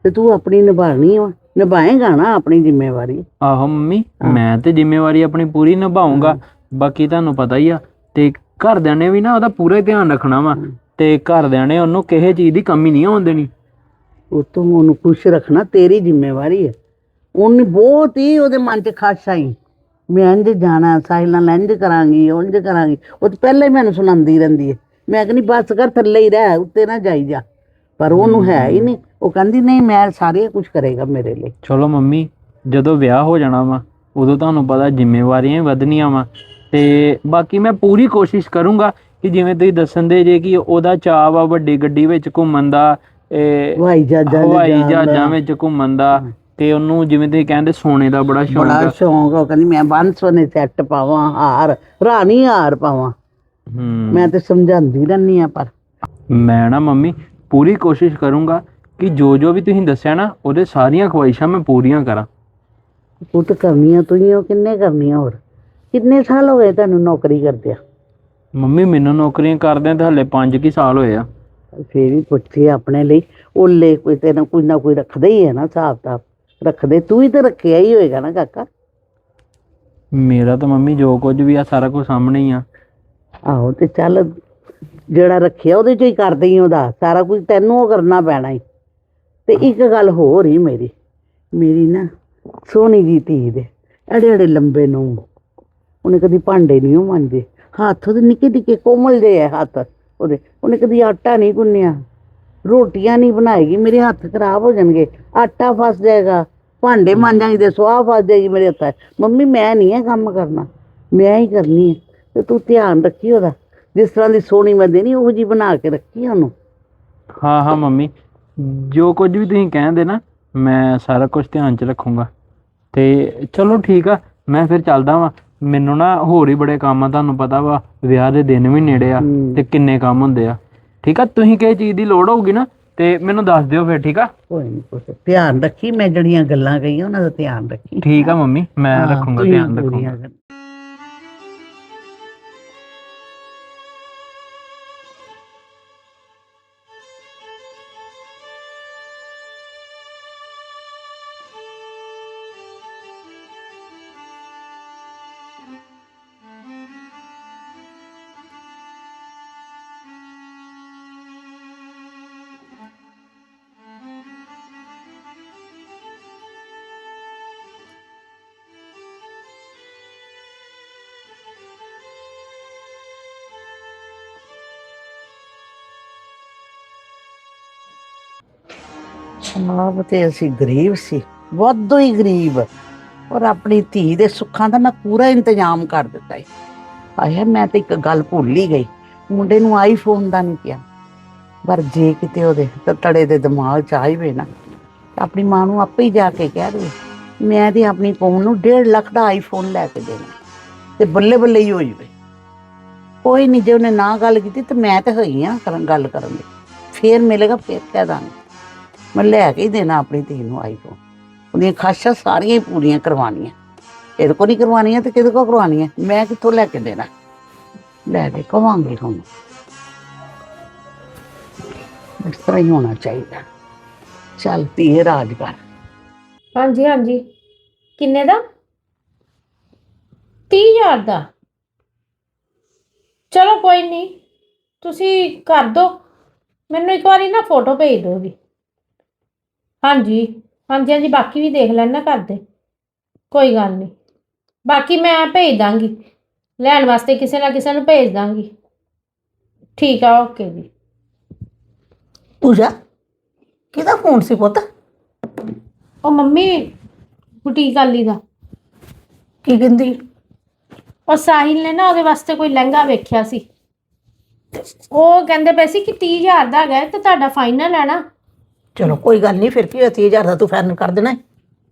ਤੇ ਤੂੰ ਆਪਣੀ ਨਿਭਾਣੀ ਵਾ ਨਿਭਾਏਗਾ ਨਾ ਆਪਣੀ ਜ਼ਿੰਮੇਵਾਰੀ। ਆਹੋ ਮੰਮੀ ਮੈਂ ਤੇ ਜ਼ਿੰਮੇਵਾਰੀ ਆਪਣੀ ਪੂਰੀ ਨਿਭਾਉਂਗਾ ਬਾਕੀ ਤੁਹਾਨੂੰ ਪਤਾ ਹੀ ਆ ਤੇ ਘਰਦਿਆਂ ਨੇ ਵੀ ਨਾ ਉਹਦਾ ਪੂਰਾ ਧਿਆਨ ਰੱਖਣਾ ਵਾ। ਤੇ ਘਰਦਿਆਂ ਨੇ ਉਹਨੂੰ ਕਿਸੇ ਚੀਜ਼ ਦੀ ਕਮੀ ਨਹੀਂ ਆਉਣ ਦੇਣੀ। ਉਹ ਤੋਂ ਉਹਨੂੰ ਖੁਸ਼ ਰੱਖਣਾ ਤੇਰੀ ਜ਼ਿੰਮੇਵਾਰੀ ਹੈ ਉਹਨੇ ਬਹੁਤ ਹੀ ਉਹਦੇ ਮਨ 'ਚ ਖਾਸ਼ਾ ਹੀ ਮੈਂ ਇੰਝ ਜਾਣਾ ਸਾਹਿਲ ਨਾਲ ਇੰਝ ਕਰਾਂਗੀ ਉਂਝ ਕਰਾਂਗੀ। ਉਹ ਤਾਂ ਪਹਿਲਾਂ ਹੀ ਮੈਨੂੰ ਸੁਣਾਉਂਦੀ ਰਹਿੰਦੀ ਹੈ ਮੈਂ ਕਹਿੰਦੀ ਬਸ ਕਰ ਥੱਲੇ ਹੀ ਰਹਿ ਉੱਤੇ ਨਾ ਜਾਈ ਜਾ। ਪਰ ਉਹਨੂੰ ਹੈ ਹੀ ਨਹੀਂ। ਉਹ ਕਹਿੰਦੀ ਨਹੀਂ ਮੈਂ ਸਾਰੇ ਕੁਝ ਕਰੇਗਾ ਮੇਰੇ ਲਈ। ਚਲੋ ਮੰਮੀ ਜਦੋਂ ਵਿਆਹ ਹੋ ਜਾਣਾ ਵਾ ਉਦੋਂ ਤੁਹਾਨੂੰ ਪਤਾ ਜ਼ਿੰਮੇਵਾਰੀਆਂ ਵਧਣੀਆਂ ਵਾ। ਤੇ ਬਾਕੀ ਮੈਂ ਪੂਰੀ ਕੋਸ਼ਿਸ਼ ਕਰੂੰਗਾ ਕਿ ਜਿਵੇਂ ਤੁਸੀਂ ਦੱਸਣ ਦੇ ਜੇ ਕਿ ਉਹਦਾ ਚਾਅ ਵਾ ਵੱਡੀ ਗੱਡੀ ਵਿੱਚ ਘੁੰਮਣ ਦਾ ਹਵਾਈ ਜਹਾਜ਼ਾਂ ਹਵਾਈ। ਜਹਾਜ਼ਾਂ ਵਿੱਚ ਘੁੰਮਣ ਦਾ ਤੇ ਉਹਨੂੰ ਜਿਵੇਂ ਤੁਸੀਂ ਕਹਿੰਦੇ ਸੋਨੇ ਦਾ ਬੜਾ ਸ਼ੌਂਕ ਬੜਾ ਸ਼ੌਂਕ ਉਹ ਕਹਿੰਦੀ ਮੈਂ ਬੰਨ ਸੋਨੇ ਸੈੱਟ ਪਾਵਾਂ ਹਾਰ ਰਾਣੀ ਹਾਰ ਪਾਵਾਂ। ਹੂੰ। ਮੈਂ ਤੇ ਸਮਝਾਉਂਦੀ ਰਹਿੰਦੀ ਆ ਪਰ। ਮੈਂ ਨਾ ਮੰਮੀ ਪੂਰੀ ਕੋਸ਼ਿਸ਼ ਕਰੂੰਗਾ ਕਿ ਜੋ ਜੋ ਵੀ ਤੁਸੀਂ ਦੱਸਿਆ ਨਾ ਉਹਦੇ ਸਾਰੀਆਂ ਖਵਾਇਸ਼ਾਂ ਮੈਂ ਪੂਰੀਆਂ ਕਰਾਂ। ਪੁੱਤ ਕਰਨੀਆਂ ਤੂੰ ਹੀ ਹੋ ਕਿੰਨੇ ਕਰਨੀਆਂ ਹੋਰ? ਕਿੰਨੇ ਸਾਲ ਹੋ ਗਏ ਤੈਨੂੰ ਨੌਕਰੀ ਕਰਦਿਆਂ ਮੰਮੀ ਮੈਨੂੰ ਨੌਕਰੀਆਂ ਕਰਦਿਆਂ ਤਾਂ ਹਲੇ 5 ਕੀ ਸਾਲ ਹੋਏ ਆ। ਫੇਰ ਵੀ ਪੁੱਛੇ ਆਪਣੇ ਲਈ ਉਹਲੇ ਕੋਈ ਤੇ ਨਾ ਕੋਈ ਨਾ ਕੋਈ ਰੱਖਦਾ ਹੀ ਹੈ ਨਾ ਹਿਸਾਬ ਤਾਂ ਰੱਖਦੇ ਤੂੰ ਹੀ ਤੇ ਰੱਖਿਆ ਹੀ ਹੋਏਗਾ ਨਾ ਕਾਕਾ। ਮੇਰਾ ਤਾਂ ਮੰਮੀ ਜੋ ਕੁਝ ਵੀ ਆ ਸਾਰਾ ਕੁਝ ਸਾਹਮਣੇ ਹੀ ਆ। ਆਹੋ, ਤੇ ਚੱਲ ਜਿਹੜਾ ਰੱਖਿਆ ਉਹਦੇ ਚ ਹੀ ਕਰਦੇ ਹੀ ਉਹਦਾ। ਸਾਰਾ ਕੁਝ ਤੈਨੂੰ ਉਹ ਕਰਨਾ ਪੈਣਾ ਹੀ ਤੇ ਇੱਕ ਗੱਲ ਹੋਰ ਹੀ ਮੇਰੀ। ਮੇਰੀ ਨਾ ਸੋਹਣੀ ਜੀ ਧੀ ਦੇ ਐਡੇ ਐਡੇ ਲੰਬੇ ਨੂੰ ਉਹਨੇ ਕਦੀ ਭਾਂਡੇ ਨਹੀਂ ਉਹ ਮਾਂਜੇ। ਹੱਥ ਉਹਦੇ ਨਿੱਕੇ ਨਿੱਕੇ ਕੋਮਲ ਜਿਹੇ ਹੈ ਹੱਥ। ਉਹਦੇ, ਉਹਨੇ ਕਦੀ ਆਟਾ ਨਹੀਂ ਗੁੰਨਿਆ। ਰੋਟੀਆਂ ਨਹੀਂ ਬਣਾਏਗੀ ਮੇਰੇ ਹੱਥ ਖਰਾਬ ਹੋ ਜਾਣਗੇ। ਆਟਾ ਫਸ ਜਾਏਗਾ। ਭਾਂਡੇ ਮਾਂਜਾਂਗੀ ਤੇ ਸਵਾਹ ਫਸ ਜਾਏਗੀ ਮੇਰੇ ਹੱਥਾਂ 'ਚ। ਮੰਮੀ, ਮੈਂ ਨਹੀਂ ਇਹ ਕੰਮ ਕਰਨਾ। ਮੈਂ ਹੀ ਕਰਨੀ ਹੈ ਤੇ ਤੂੰ ਧਿਆਨ ਰੱਖੀ ਉਹਦਾ। ਜਿਸ ਤਰ੍ਹਾਂ ਦੀ ਸੋਹਣੀ ਮੈਂ ਦੇਣੀ ਉਹ ਜੀ ਬਣਾ ਕੇ ਰੱਖੀ ਉਹਨੂੰ। ਹਾਂ ਹਾਂ ਮੰਮੀ। ਜੋ ਕੁਝ ਵੀ ਤੁਸੀਂ ਕਹਿੰਦੇ ਨਾ ਮੈਂ ਸਾਰਾ ਕੁਝ ਧਿਆਨ 'ਚ ਰੱਖੂੰਗਾ। ਤੇ ਚਲੋ ਠੀਕ ਆ ਮੈਂ ਫਿਰ ਚੱਲਦਾ ਵਾਂ। ਮੈਨੂੰ ਨਾ ਹੋਰ ਹੀ ਬੜੇ ਕੰਮ ਆ ਤੁਹਾਨੂੰ ਪਤਾ ਵਾ ਵਿਆਹ ਦੇ ਦਿਨ ਵੀ ਨੇੜੇ ਆ। ਤੇ ਕਿੰਨੇ ਕੰਮ ਹੁੰਦੇ ਆ। ਠੀਕ ਆ ਤੁਸੀਂ ਕਿਸੇ ਚੀਜ਼ ਦੀ ਲੋੜ ਹੋਊਗੀ ਨਾ ਤੇ ਮੈਨੂੰ ਦੱਸ ਦਿਓ ਫਿਰ ਠੀਕ ਆ? ਕੋਈ ਨਹੀਂ ਕੁਛ ਧਿਆਨ ਰੱਖੀ ਮੈਂ ਜਿਹੜੀਆਂ ਗੱਲਾਂ ਕਹੀਆਂ ਉਹਨਾਂ ਦਾ ਧਿਆਨ ਰੱਖੀ। ਠੀਕ ਆ ਮੰਮੀ ਮੈਂ ਰੱਖੂੰਗਾ ਧਿਆਨ ਰੱਖੂੰਗਾ। ਆਪ ਤੇ ਅਸੀਂ ਗਰੀਬ ਸੀ, ਵਾਧੂ ਹੀ ਗਰੀਬ। ਔਰ ਆਪਣੀ ਧੀ ਦੇ ਸੁੱਖਾਂ ਦਾ ਮੈਂ ਪੂਰਾ ਇੰਤਜ਼ਾਮ ਕਰ ਦਿੱਤਾ ਹੈ ਆਇਆ ਮੈਂ ਤੇ ਇੱਕ ਗੱਲ ਭੁੱਲ ਹੀ ਗਈ, ਮੁੰਡੇ ਨੂੰ ਆਈਫੋਨ ਦਾ ਨਹੀਂ ਕਿਹਾ। ਪਰ ਜੇ ਕਿਤੇ ਉਹਦੇ ਤੜੇ ਦੇ ਦਿਮਾਗ ਚ ਆਈ ਵੇ ਨਾ ਆਪਣੀ ਮਾਂ ਨੂੰ ਆਪੇ ਹੀ ਜਾ ਕੇ ਕਹਿ ਦੇ ਮੈਂ ਤੇ ਆਪਣੀ ਕੌਮ ਨੂੰ 1.5 ਲੱਖ ਦਾ ਆਈਫੋਨ ਲੈ ਕੇ ਦੇਣਾ, ਤੇ ਬੱਲੇ ਬੱਲੇ ਹੀ ਹੋ ਜਵੇ। ਕੋਈ ਨਹੀਂ ਜੇ ਉਹਨੇ ਨਾ ਗੱਲ ਕੀਤੀ ਤੇ ਮੈਂ ਤੇ ਹੋਈ ਆ ਕਰਨ ਗੱਲ ਕਰਨ ਦੀ। ਫੇਰ ਮਿਲੇਗਾ, ਫੇਰ ਕਹਿ ਦਾਂਗੇ। ਮੈਂ ਲੈ ਕੇ ਹੀ ਦੇਣਾ ਆਪਣੀ ਧੀ ਨੂੰ ਆਈਫੋਨ। ਉਹਦੀਆਂ ਖਾਸ਼ਾਂ ਸਾਰੀਆਂ ਹੀ ਪੂਰੀਆਂ ਕਰਵਾਉਣੀਆਂ। ਇਹਦੇ ਕੋਲ ਨਹੀਂ ਕਰਵਾਉਣੀਆਂ ਤੇ ਕਿਹਦੇ ਕੋ ਕਰਵਾਉਣੀਆਂ? ਮੈਂ ਕਿੱਥੋਂ ਲੈ ਕੇ ਦੇਣਾ? ਲੈ ਕੇ ਕਵਾਂਗੀ ਹੁਣ ਇਸ ਤਰ੍ਹਾਂ ਹੀ ਹੋਣਾ ਚਾਹੀਦਾ। ਚੱਲ ਧੀਏ, ਰਾਜ ਕਰ। ਹਾਂਜੀ ਹਾਂਜੀ। ਕਿੰਨੇ ਦਾ? 30000 ਦਾ। ਚਲੋ ਕੋਈ ਨਹੀਂ, ਤੁਸੀਂ ਕਰ ਦਿਓ ਮੈਨੂੰ ਇੱਕ ਵਾਰੀ ਨਾ ਫੋਟੋ ਭੇਜ ਦਿਓ ਵੀ ਹਾਂਜੀ ਹਾਂਜੀ ਹਾਂਜੀ ਬਾਕੀ ਵੀ ਦੇਖ ਲੈਣਾ ਕਰ ਦੇ। ਕੋਈ ਗੱਲ ਨਹੀਂ। ਬਾਕੀ ਮੈਂ ਭੇਜ ਦਾਂਗੀ। ਲੈਣ ਵਾਸਤੇ ਕਿਸੇ ਨਾ ਕਿਸੇ ਨੂੰ ਭੇਜ ਦਾਂਗੀ। ਠੀਕ ਆ ਓਕੇ ਜੀ। ਪੂਜਾ ਕਿਹਦਾ ਫੋਨ ਸੀ ਪੁੱਤ? ਉਹ ਮੰਮੀ ਬੁਟੀਕ ਵਾਲੀ ਦਾ। ਕੀ ਕਹਿੰਦੀ? ਉਹ ਸਾਹਿਲ ਨੇ ਨਾ ਉਹਦੇ ਵਾਸਤੇ ਕੋਈ ਲਹਿੰਗਾ ਵੇਖਿਆ ਸੀ। ਉਹ ਕਹਿੰਦੇ ਪਏ ਸੀ ਕਿ 30000 ਦਾ ਹੈਗਾ ਹੈ ਤੇ ਤੁਹਾਡਾ ਫਾਈਨਲ ਹੈ ਨਾ। ਚਲੋ ਕੋਈ ਗੱਲ ਨਹੀਂ ਫਿਰ ਕੀ ਹੋਇਆ? 30000 ਦਾ ਤੂੰ ਫਾਈਨਲ ਕਰ ਦੇਣਾ ਹੈ।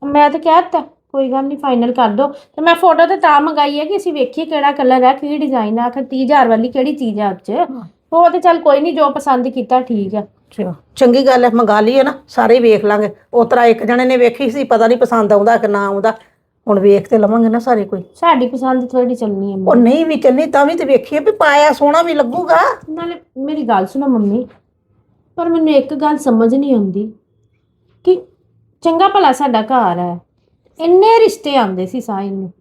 ਮੈਂ ਤਾਂ ਕਹਿ ਦਿੱਤਾ ਕੋਈ ਗੱਲ ਨਹੀਂ ਫਾਈਨਲ ਕਰ ਦੋ। ਤੇ ਮੈਂ ਫੋਟੋ ਤੇ ਤਾਂ ਮੰਗਾਈ ਹੈ ਕਿ ਅਸੀਂ ਵੇਖੀਏ ਕਿਹੜਾ ਕਲਰ ਹੈ ਕੀ ਡਿਜ਼ਾਈਨ ਆ ਆਖਰ 30000 ਵਾਲੀ ਕਿਹੜੀ ਚੀਜ਼ ਆ ਉੱਚ। ਉਹ ਤੇ ਚੱਲ ਕੋਈ ਨਹੀਂ ਜੋ ਪਸੰਦ ਕੀਤਾ ਠੀਕ ਆ। ਚਲੋ ਚੰਗੀ ਗੱਲ ਹੈ ਮੰਗਾ ਲਈਏ ਨਾ ਸਾਰੇ ਹੀ ਵੇਖ ਲਾਂਗੇ। ਉਸ ਤਰ੍ਹਾਂ ਇੱਕ ਜਣੇ ਨੇ ਵੇਖੀ ਸੀ ਪਤਾ ਨਹੀਂ ਪਸੰਦ ਆਉਂਦਾ ਕਿ ਨਾ ਆਉਂਦਾ। ਹੁਣ ਵੇਖ ਤੇ ਲਵਾਂਗੇ ਨਾ ਸਾਰੇ ਕੋਈ। ਸਾਡੀ ਪਸੰਦ ਥੋੜੀ ਚੱਲਣੀ ਹੈ ਉਹ ਨਹੀਂ ਵੀ ਚੱਲਣੀ ਤਾਂ ਵੀ ਤੇ ਵੇਖੀਏ ਵੀ ਪਾਇਆ ਸੋਹਣਾ ਵੀ ਲੱਗੂਗਾ। ਨਾਲੇ ਮੇਰੀ ਗੱਲ ਸੁਣੋ ਮੰਮੀ। ਪਰ ਮੈਨੂੰ ਇੱਕ ਗੱਲ ਸਮਝ ਨਹੀਂ ਆਉਂਦੀ ਕਿ ਚੰਗਾ ਭਲਾ ਸਾਡਾ ਘਰ ਹੈ। ਇੰਨੇ ਰਿਸ਼ਤੇ ਆਉਂਦੇ ਸੀ ਸਾਹਿਲ ਨੂੰ।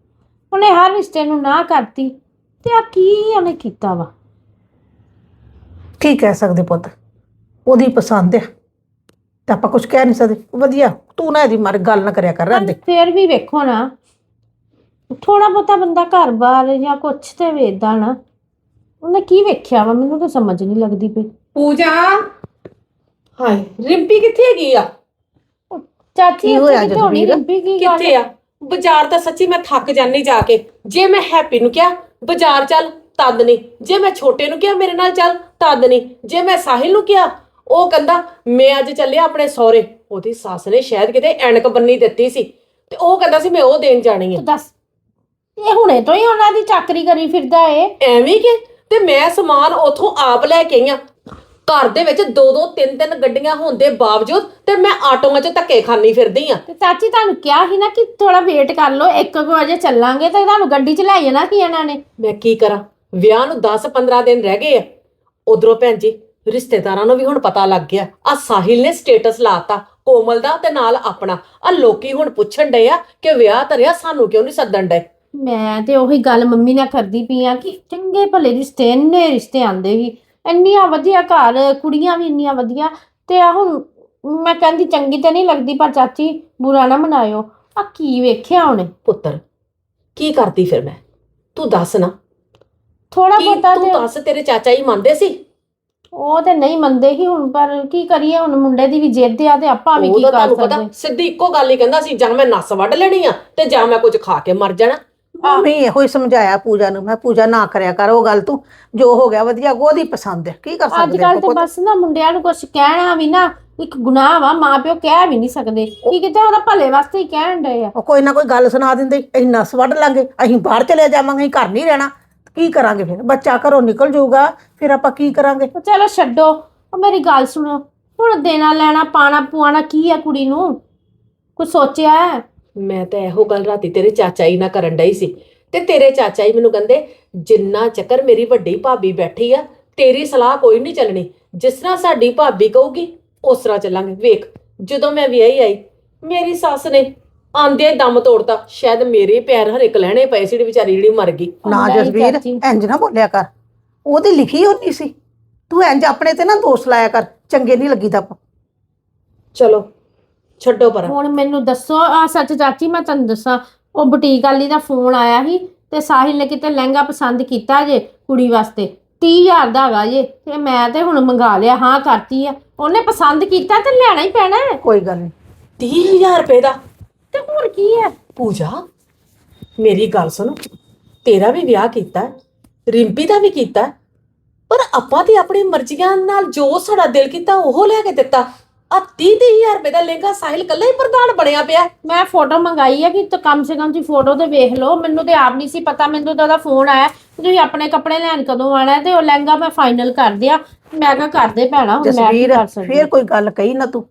ਉਹਨੇ ਹਰ ਰਿਸ਼ਤੇ ਨੂੰ ਨਾ ਕਰਤੀ ਤੇ ਆ ਕੀ ਉਹਨੇ ਕੀਤਾ ਵਾ? ਕੀ ਕਹਿ ਸਕਦੇ ਪੁੱਤ? ਉਹਦੀ ਪਸੰਦ ਹੈ ਤਾਂ ਆਪਾਂ ਕੁਝ ਕਹਿ ਨਹੀਂ ਸਕਦੇ। ਵਧੀਆ ਤੂੰ ਨਾ ਇਹਦੀ ਮਾਰ ਗੱਲ ਨਾ ਕਰਿਆ ਕਰ ਰਹਿੰਦੇ ਫਿਰ ਵੀ ਵੇਖੋ ਨਾ ਥੋੜਾ ਬਹੁਤਾ ਬੰਦਾ ਘਰ-ਬਾਰ ਜਾਂ ਕੁਛ ਤੇ ਵੇਖਦਾ ਨਾ। ਉਹਨੇ ਕੀ ਵੇਖਿਆ ਵਾ? ਮੈਨੂੰ ਤਾਂ ਸਮਝ ਨਹੀਂ ਲੱਗਦੀ ਪਈ। ਪੂਜਾ ਹਾਏ ਰਿੰਪੀ ਕਿੱਥੇ ਹੈਗੀ ਆ? ਚਾਚੀ ਕੀ ਹੋਇਆ ਇੱਥੇ ਕਿੱਥੇ ਹੋਣੀ? ਜਸਵੀਰ? ਰਿੰਪੀ ਕੀ ਗੱਲ ਕਿੱਥੇ ਆ? ਬਾਜ਼ਾਰ ਤਾਂ ਸੱਚੀ ਮੈਂ ਥੱਕ ਜਾਨੀ ਜਾ ਕੇ। ਜੇ ਮੈਂ ਹੈਪੀ ਨੂੰ ਕਿਹਾ ਬਾਜ਼ਾਰ ਚੱਲ ਤਦ ਨਹੀਂ। ਜੇ ਮੈਂ ਛੋਟੇ ਨੂੰ ਕਿਹਾ ਮੇਰੇ ਨਾਲ ਚੱਲ ਤਦ ਨਹੀਂ। ਜੇ ਮੈਂ ਸਾਹਿਲ ਨੂੰ ਕਿਹਾ ਉਹ ਕਹਿੰਦਾ ਮੈਂ ਅੱਜ ਚੱਲਿਆ ਆਪਣੇ ਸਹੁਰੇ। ਉਹਦੀ ਸੱਸ ਨੇ ਸ਼ਾਇਦ ਕਿਤੇ ਐਨਕ ਬੰਨੀ ਦਿੱਤੀ ਸੀ। ਤੇ ਉਹ ਕਹਿੰਦਾ ਸੀ ਮੈਂ ਉਹ ਦੇਣ ਜਾਣੀ ਆ। ਤੂੰ ਦੱਸ ਇਹ ਹੁਣੇ ਤੋਂ ਹੀ ਉਹਨਾਂ ਦੀ ਚਾਕਰੀ ਕਰੀ ਫਿਰਦਾ ਏ। ਐਵੇਂ ਕਿ ਤੇ ਮੈਂ ਸਮਾਨ ਉਥੋਂ ਆਪ ਲੈ ਕੇ ਆਈ ਆ। ਘਰ ਦੇ ਵਿੱਚ ਦੋ ਦੋ ਤਿੰਨ ਤਿੰਨ ਗੱਡੀਆਂ ਹੋਣ ਦੇ ਬਾਵਜੂਦ ਤੇ ਮੈਂ ਆਟੋਆਂ 'ਚ ਧੱਕੇ ਖਾਨੀ ਫਿਰਦੀ ਆ। ਤੇ ਚਾਚੀ ਤੁਹਾਨੂੰ ਕਿਹਾ ਸੀ ਨਾ ਕਿ ਥੋੜਾ ਵੇਟ ਕਰ ਲਓ 1 ਵਜੇ ਚੱਲਾਂਗੇ ਤੇ ਤੁਹਾਨੂੰ ਗੱਡੀ 'ਚ ਲੈ ਜਾਣਾ ਕੀ ਇਹਨਾਂ ਨੇ। ਮੈਂ ਕੀ ਕਰਾਂ? ਵਿਆਹ ਨੂੰ 10-15 ਦਿਨ ਰਹਿ ਗਏ ਆ। ਉਧਰੋਂ ਭੈਣ ਜੀ ਰਿਸ਼ਤੇਦਾਰਾਂ ਨੂੰ ਵੀ ਹੁਣ ਪਤਾ ਲੱਗ ਗਿਆ। ਆ ਸਾਹਿਲ ਨੇ ਸਟੇਟਸ ਲਾਤਾ ਕੋਮਲ ਦਾ ਤੇ ਨਾਲ ਆਪਣਾ। ਆ ਲੋਕੀ ਹੁਣ ਪੁੱਛਣ ਡਏ ਆ ਕਿ ਵਿਆਹ ਧਰਿਆ ਸਾਨੂੰ ਕਿਉਂ ਨਹੀਂ ਸੱਦਣ ਡਏ? ਮੈਂ ਤੇ ਉਹੀ ਗੱਲ ਮੰਮੀ ਨਾਲ ਕਰਦੀ ਪਈ ਆ ਕਿ ਚੰਗੇ ਭਲੇ ਰਿਸ਼ਤੇ ਇੰਨੇ ਰਿਸ਼ਤੇ ਆਂਦੇ ਵੀ। ਇੰਨੀਆਂ ਵਧੀਆ ਘਰ ਕੁੜੀਆਂ ਵੀ ਇੰਨੀਆਂ ਵਧੀਆ ਤੇ ਆ ਹੁਣ ਮੈਂ ਕਹਿੰਦੀ ਚੰਗੀ ਤੇ ਨਹੀਂ ਲੱਗਦੀ ਪਰ ਚਾਚੀ ਬੁਰਾ ਨਾ ਮਨਾਇਓ। ਆ ਕੀ ਵੇਖਿਆ ਉਹਨੇ? ਪੁੱਤਰ ਕੀ ਕਰਦੀ ਫਿਰ ਮੈਂ? ਤੂੰ ਦੱਸ ਨਾ। ਥੋੜਾ ਕੀ ਬਹੁਤਾ ਤੂੰ ਤੇ ਦੱਸ ਤੇਰੇ ਚਾਚਾ ਹੀ ਮੰਨਦੇ ਸੀ? ਉਹ ਤੇ ਨਹੀਂ ਮੰਨਦੇ ਹੀ ਹੁਣ ਪਰ ਕੀ ਕਰੀਏ ਹੁਣ ਮੁੰਡੇ ਦੀ ਵੀ ਜਿੱਦ ਆ ਤੇ ਆਪਾਂ ਵੀ ਕੀ ਕਰ ਤੁਹਾਨੂੰ ਪਤਾ ਸਕਦੇ। ਸਿੱਧੀ ਇੱਕੋ ਗੱਲ ਹੀ ਕਹਿੰਦਾ ਸੀ ਜਾਂ ਮੈਂ ਨਸ ਵੱਢ ਲੈਣੀ ਆ ਤੇ ਜਾਂ ਮੈਂ ਕੁਝ ਖਾ ਕੇ ਮਰ ਜਾਣਾ। ਮੈਂ ਇਹੋ ਹੀ ਸਮਝਾਇਆ ਪੂਜਾ ਨੂੰ ਮੈਂ ਪੂਜਾ ਨਾ ਕਰਿਆ ਕਰ ਉਹ ਗੱਲ ਤੂੰ ਜੋ ਹੋ ਗਿਆ ਵਧੀਆ ਉਹਦੀ ਪਸੰਦ ਹੈ ਕੀ ਕਰ ਅੱਜ ਸਕਦੇ ਕੱਲ ਆਪਾਂ ਤੇ? ਬਸ ਨਾ ਮੁੰਡਿਆਂ ਨੂੰ ਕੁਝ ਕਹਿਣਾ ਵੀ ਨਾ ਇੱਕ ਗੁਨਾਹ ਵਾ ਮਾਪਿਓ ਕਹਿ ਵੀ ਨਹੀਂ ਸਕਦੇ। ਕੀ ਕਿਤੇ ਉਹਦਾ ਭਲੇ ਵਾਸਤੇ ਹੀ ਕਹਿਣ ਡਏ ਆ। ਉਹ ਕੋਈ ਨਾ ਕੋਈ ਗੱਲ ਸੁਣਾ ਦਿੰਦੇ ਅਸੀਂ ਨਸ ਵੱਢ ਲਾਂਗੇ ਅਸੀਂ ਬਾਹਰ ਚਲੇ ਜਾਵਾਂਗੇ ਅਸੀਂ ਘਰ ਨਹੀਂ ਰਹਿਣਾ ਕੀ ਕਰਾਂਗੇ ਫਿਰ? ਬੱਚਾ ਘਰੋਂ ਨਿਕਲ ਜਾਊਗਾ ਫਿਰ ਆਪਾਂ ਕੀ ਕਰਾਂਗੇ? ਉਹ ਚਲੋ ਛੱਡੋ ਉਹ ਮੇਰੀ ਗੱਲ ਸੁਣੋ ਹੁਣ ਦੇਣਾ ਲੈਣਾ ਪਾਣਾ ਪੁਆਣਾ ਕੀ ਆ ਕੁੜੀ ਨੂੰ? ਕੁਝ ਸੋਚਿਆ ਹੈ? ਮੈਂ ਤਾਂ ਇਹੋ ਗੱਲ ਰਾਤੀ ਤੇਰੇ ਚਾਚਾ ਹੀ ਨਾ ਕਰਨ ਡਈ ਸੀ। ਤੇ ਤੇਰੇ ਚਾਚਾ ਹੀ ਮੈਨੂੰ ਕਹਿੰਦੇ ਜਿੰਨਾ ਚੱਕਰ ਮੇਰੀ ਵੱਡੀ ਭਾਬੀ ਬੈਠੀ ਆ ਤੇਰੀ ਸਲਾਹ ਕੋਈ ਨਹੀਂ ਚੱਲਣੀ। ਜਿਸ ਤਰ੍ਹਾਂ ਸਾਡੀ ਭਾਬੀ ਕਹੂਗੀ ਉਸ ਤਰ੍ਹਾਂ ਚੱਲਾਂਗੇ। ਵੇਖ ਜਦੋਂ ਮੈਂ ਵਿਆਹੀ ਆਈ ਮੇਰੀ ਸੱਸ ਨੇ ਆਂਦੇ ਦਮ ਤੋੜਤਾ। ਸ਼ਾਇਦ ਮੇਰੇ ਪੈਰ ਹਰਿਕ ਲੈਣੇ ਪਏ ਸੀ ਜਿਹੜੀ ਵਿਚਾਰੀ ਜਿਹੜੀ ਮਰ ਗਈ। ਨਾ ਹੀ ਜਸਵੀਰ ਚਾਚੀ। ਇੰਜ ਨਾ ਬੋਲਿਆ ਕਰ। ਉਹਦੀ ਲਿਖੀ ਹੁੰਦੀ ਸੀ। ਤੂੰ ਇੰਜ ਆਪਣੇ ਤੇ ਨਾ ਦੋਸ਼ ਲਾਇਆ ਕਰ। ਚੰਗੇ ਨਹੀਂ ਲੱਗੀਦਾ ਆਪਾਂ। ਚਲੋ ਛੱਡੋ ਪਰ। ਹੁਣ ਮੈਨੂੰ ਦੱਸੋ ਆ ਸੱਚ ਚਾਚੀ ਮੈਂ ਤੁਹਾਨੂੰ ਦੱਸਾਂ ਉਹ ਬੁਟੀਕ ਵਾਲੀ ਦਾ ਫੋਨ ਆਇਆ ਸੀ ਤੇ ਸਾਹਿਲ ਨੇ ਕਿਤੇ ਲਹਿੰਗਾ ਪਸੰਦ ਕੀਤਾ ਜੇ ਕੁੜੀ ਵਾਸਤੇ। 30000 ਦਾ ਹੈਗਾ ਜੇ ਤੇ ਮੈਂ ਤੇ ਹੁਣ ਮੰਗਾ ਲਿਆ ਹਾਂ ਕਰਤੀ ਆ। ਉਹਨੇ ਪਸੰਦ ਕੀਤਾ ਤੇ ਲੈਣਾ ਹੀ ਪੈਣਾ ਹੈ। ਕੋਈ ਗੱਲ ਨਹੀਂ 30000 ਰੁਪਏ ਦਾ? ਤੇ ਹੋਰ ਕੀ ਹੈ? ਪੂਜਾ ਮੇਰੀ ਗੱਲ ਸੁਣ। ਤੇਰਾ ਵੀ ਵਿਆਹ ਕੀਤਾ ਹੈ, ਰਿੰਪੀ ਦਾ ਵੀ ਕੀਤਾ ਹੈ, ਪਰ ਆਪਾਂ ਤੇ ਆਪਣੀ ਮਰਜ਼ੀਆਂ ਨਾਲ ਜੋ ਸਾਡਾ ਦਿਲ ਕੀਤਾ ਉਹ ਲੈ ਕੇ ਦਿੱਤਾ। ਆ 30000 ਰੁਪਏ ਦਾ ਲਹਿੰਗਾ ਸਾਹਿਲ ਕੱਲਾ ਹੀ ਪ੍ਰਧਾਨ ਬਣਿਆ ਪਿਆ ਮੈਂ ਫੋਟੋ ਮੰਗਾਈ ਹੈ ਕਿ ਤੇ ਕਮ ਸੇ ਕਮ ਤੁਸੀਂ ਫੋਟੋ ਤੇ ਵੇਖ ਲਓ। ਮੈਨੂੰ ਤੇ ਆਪ ਨਹੀਂ ਸੀ ਪਤਾ ਮੈਨੂੰ ਤਾਂ ਉਹਦਾ ਫੋਨ ਆਇਆ। ਕਿ ਤੁਸੀਂ ਆਪਣੇ ਕੱਪੜੇ ਲੈਣ ਕਦੋਂ ਆਣਾ ਹੈ ਤੇ ਉਹ ਲਹਿੰਗਾ ਮੈਂ ਫਾਈਨਲ ਕਰ ਦਿਆ। ਮੈਂ ਕਿਹਾ ਕਰਦੇ ਭੈਣਾ ਹੁਣ ਮੈਂ ਕੀ ਜਸਵੀਰ ਕਰ ਸਕਦੀ? ਫੇਰ ਕੋਈ ਗੱਲ ਕਹੀ ਨਾ ਤੂੰ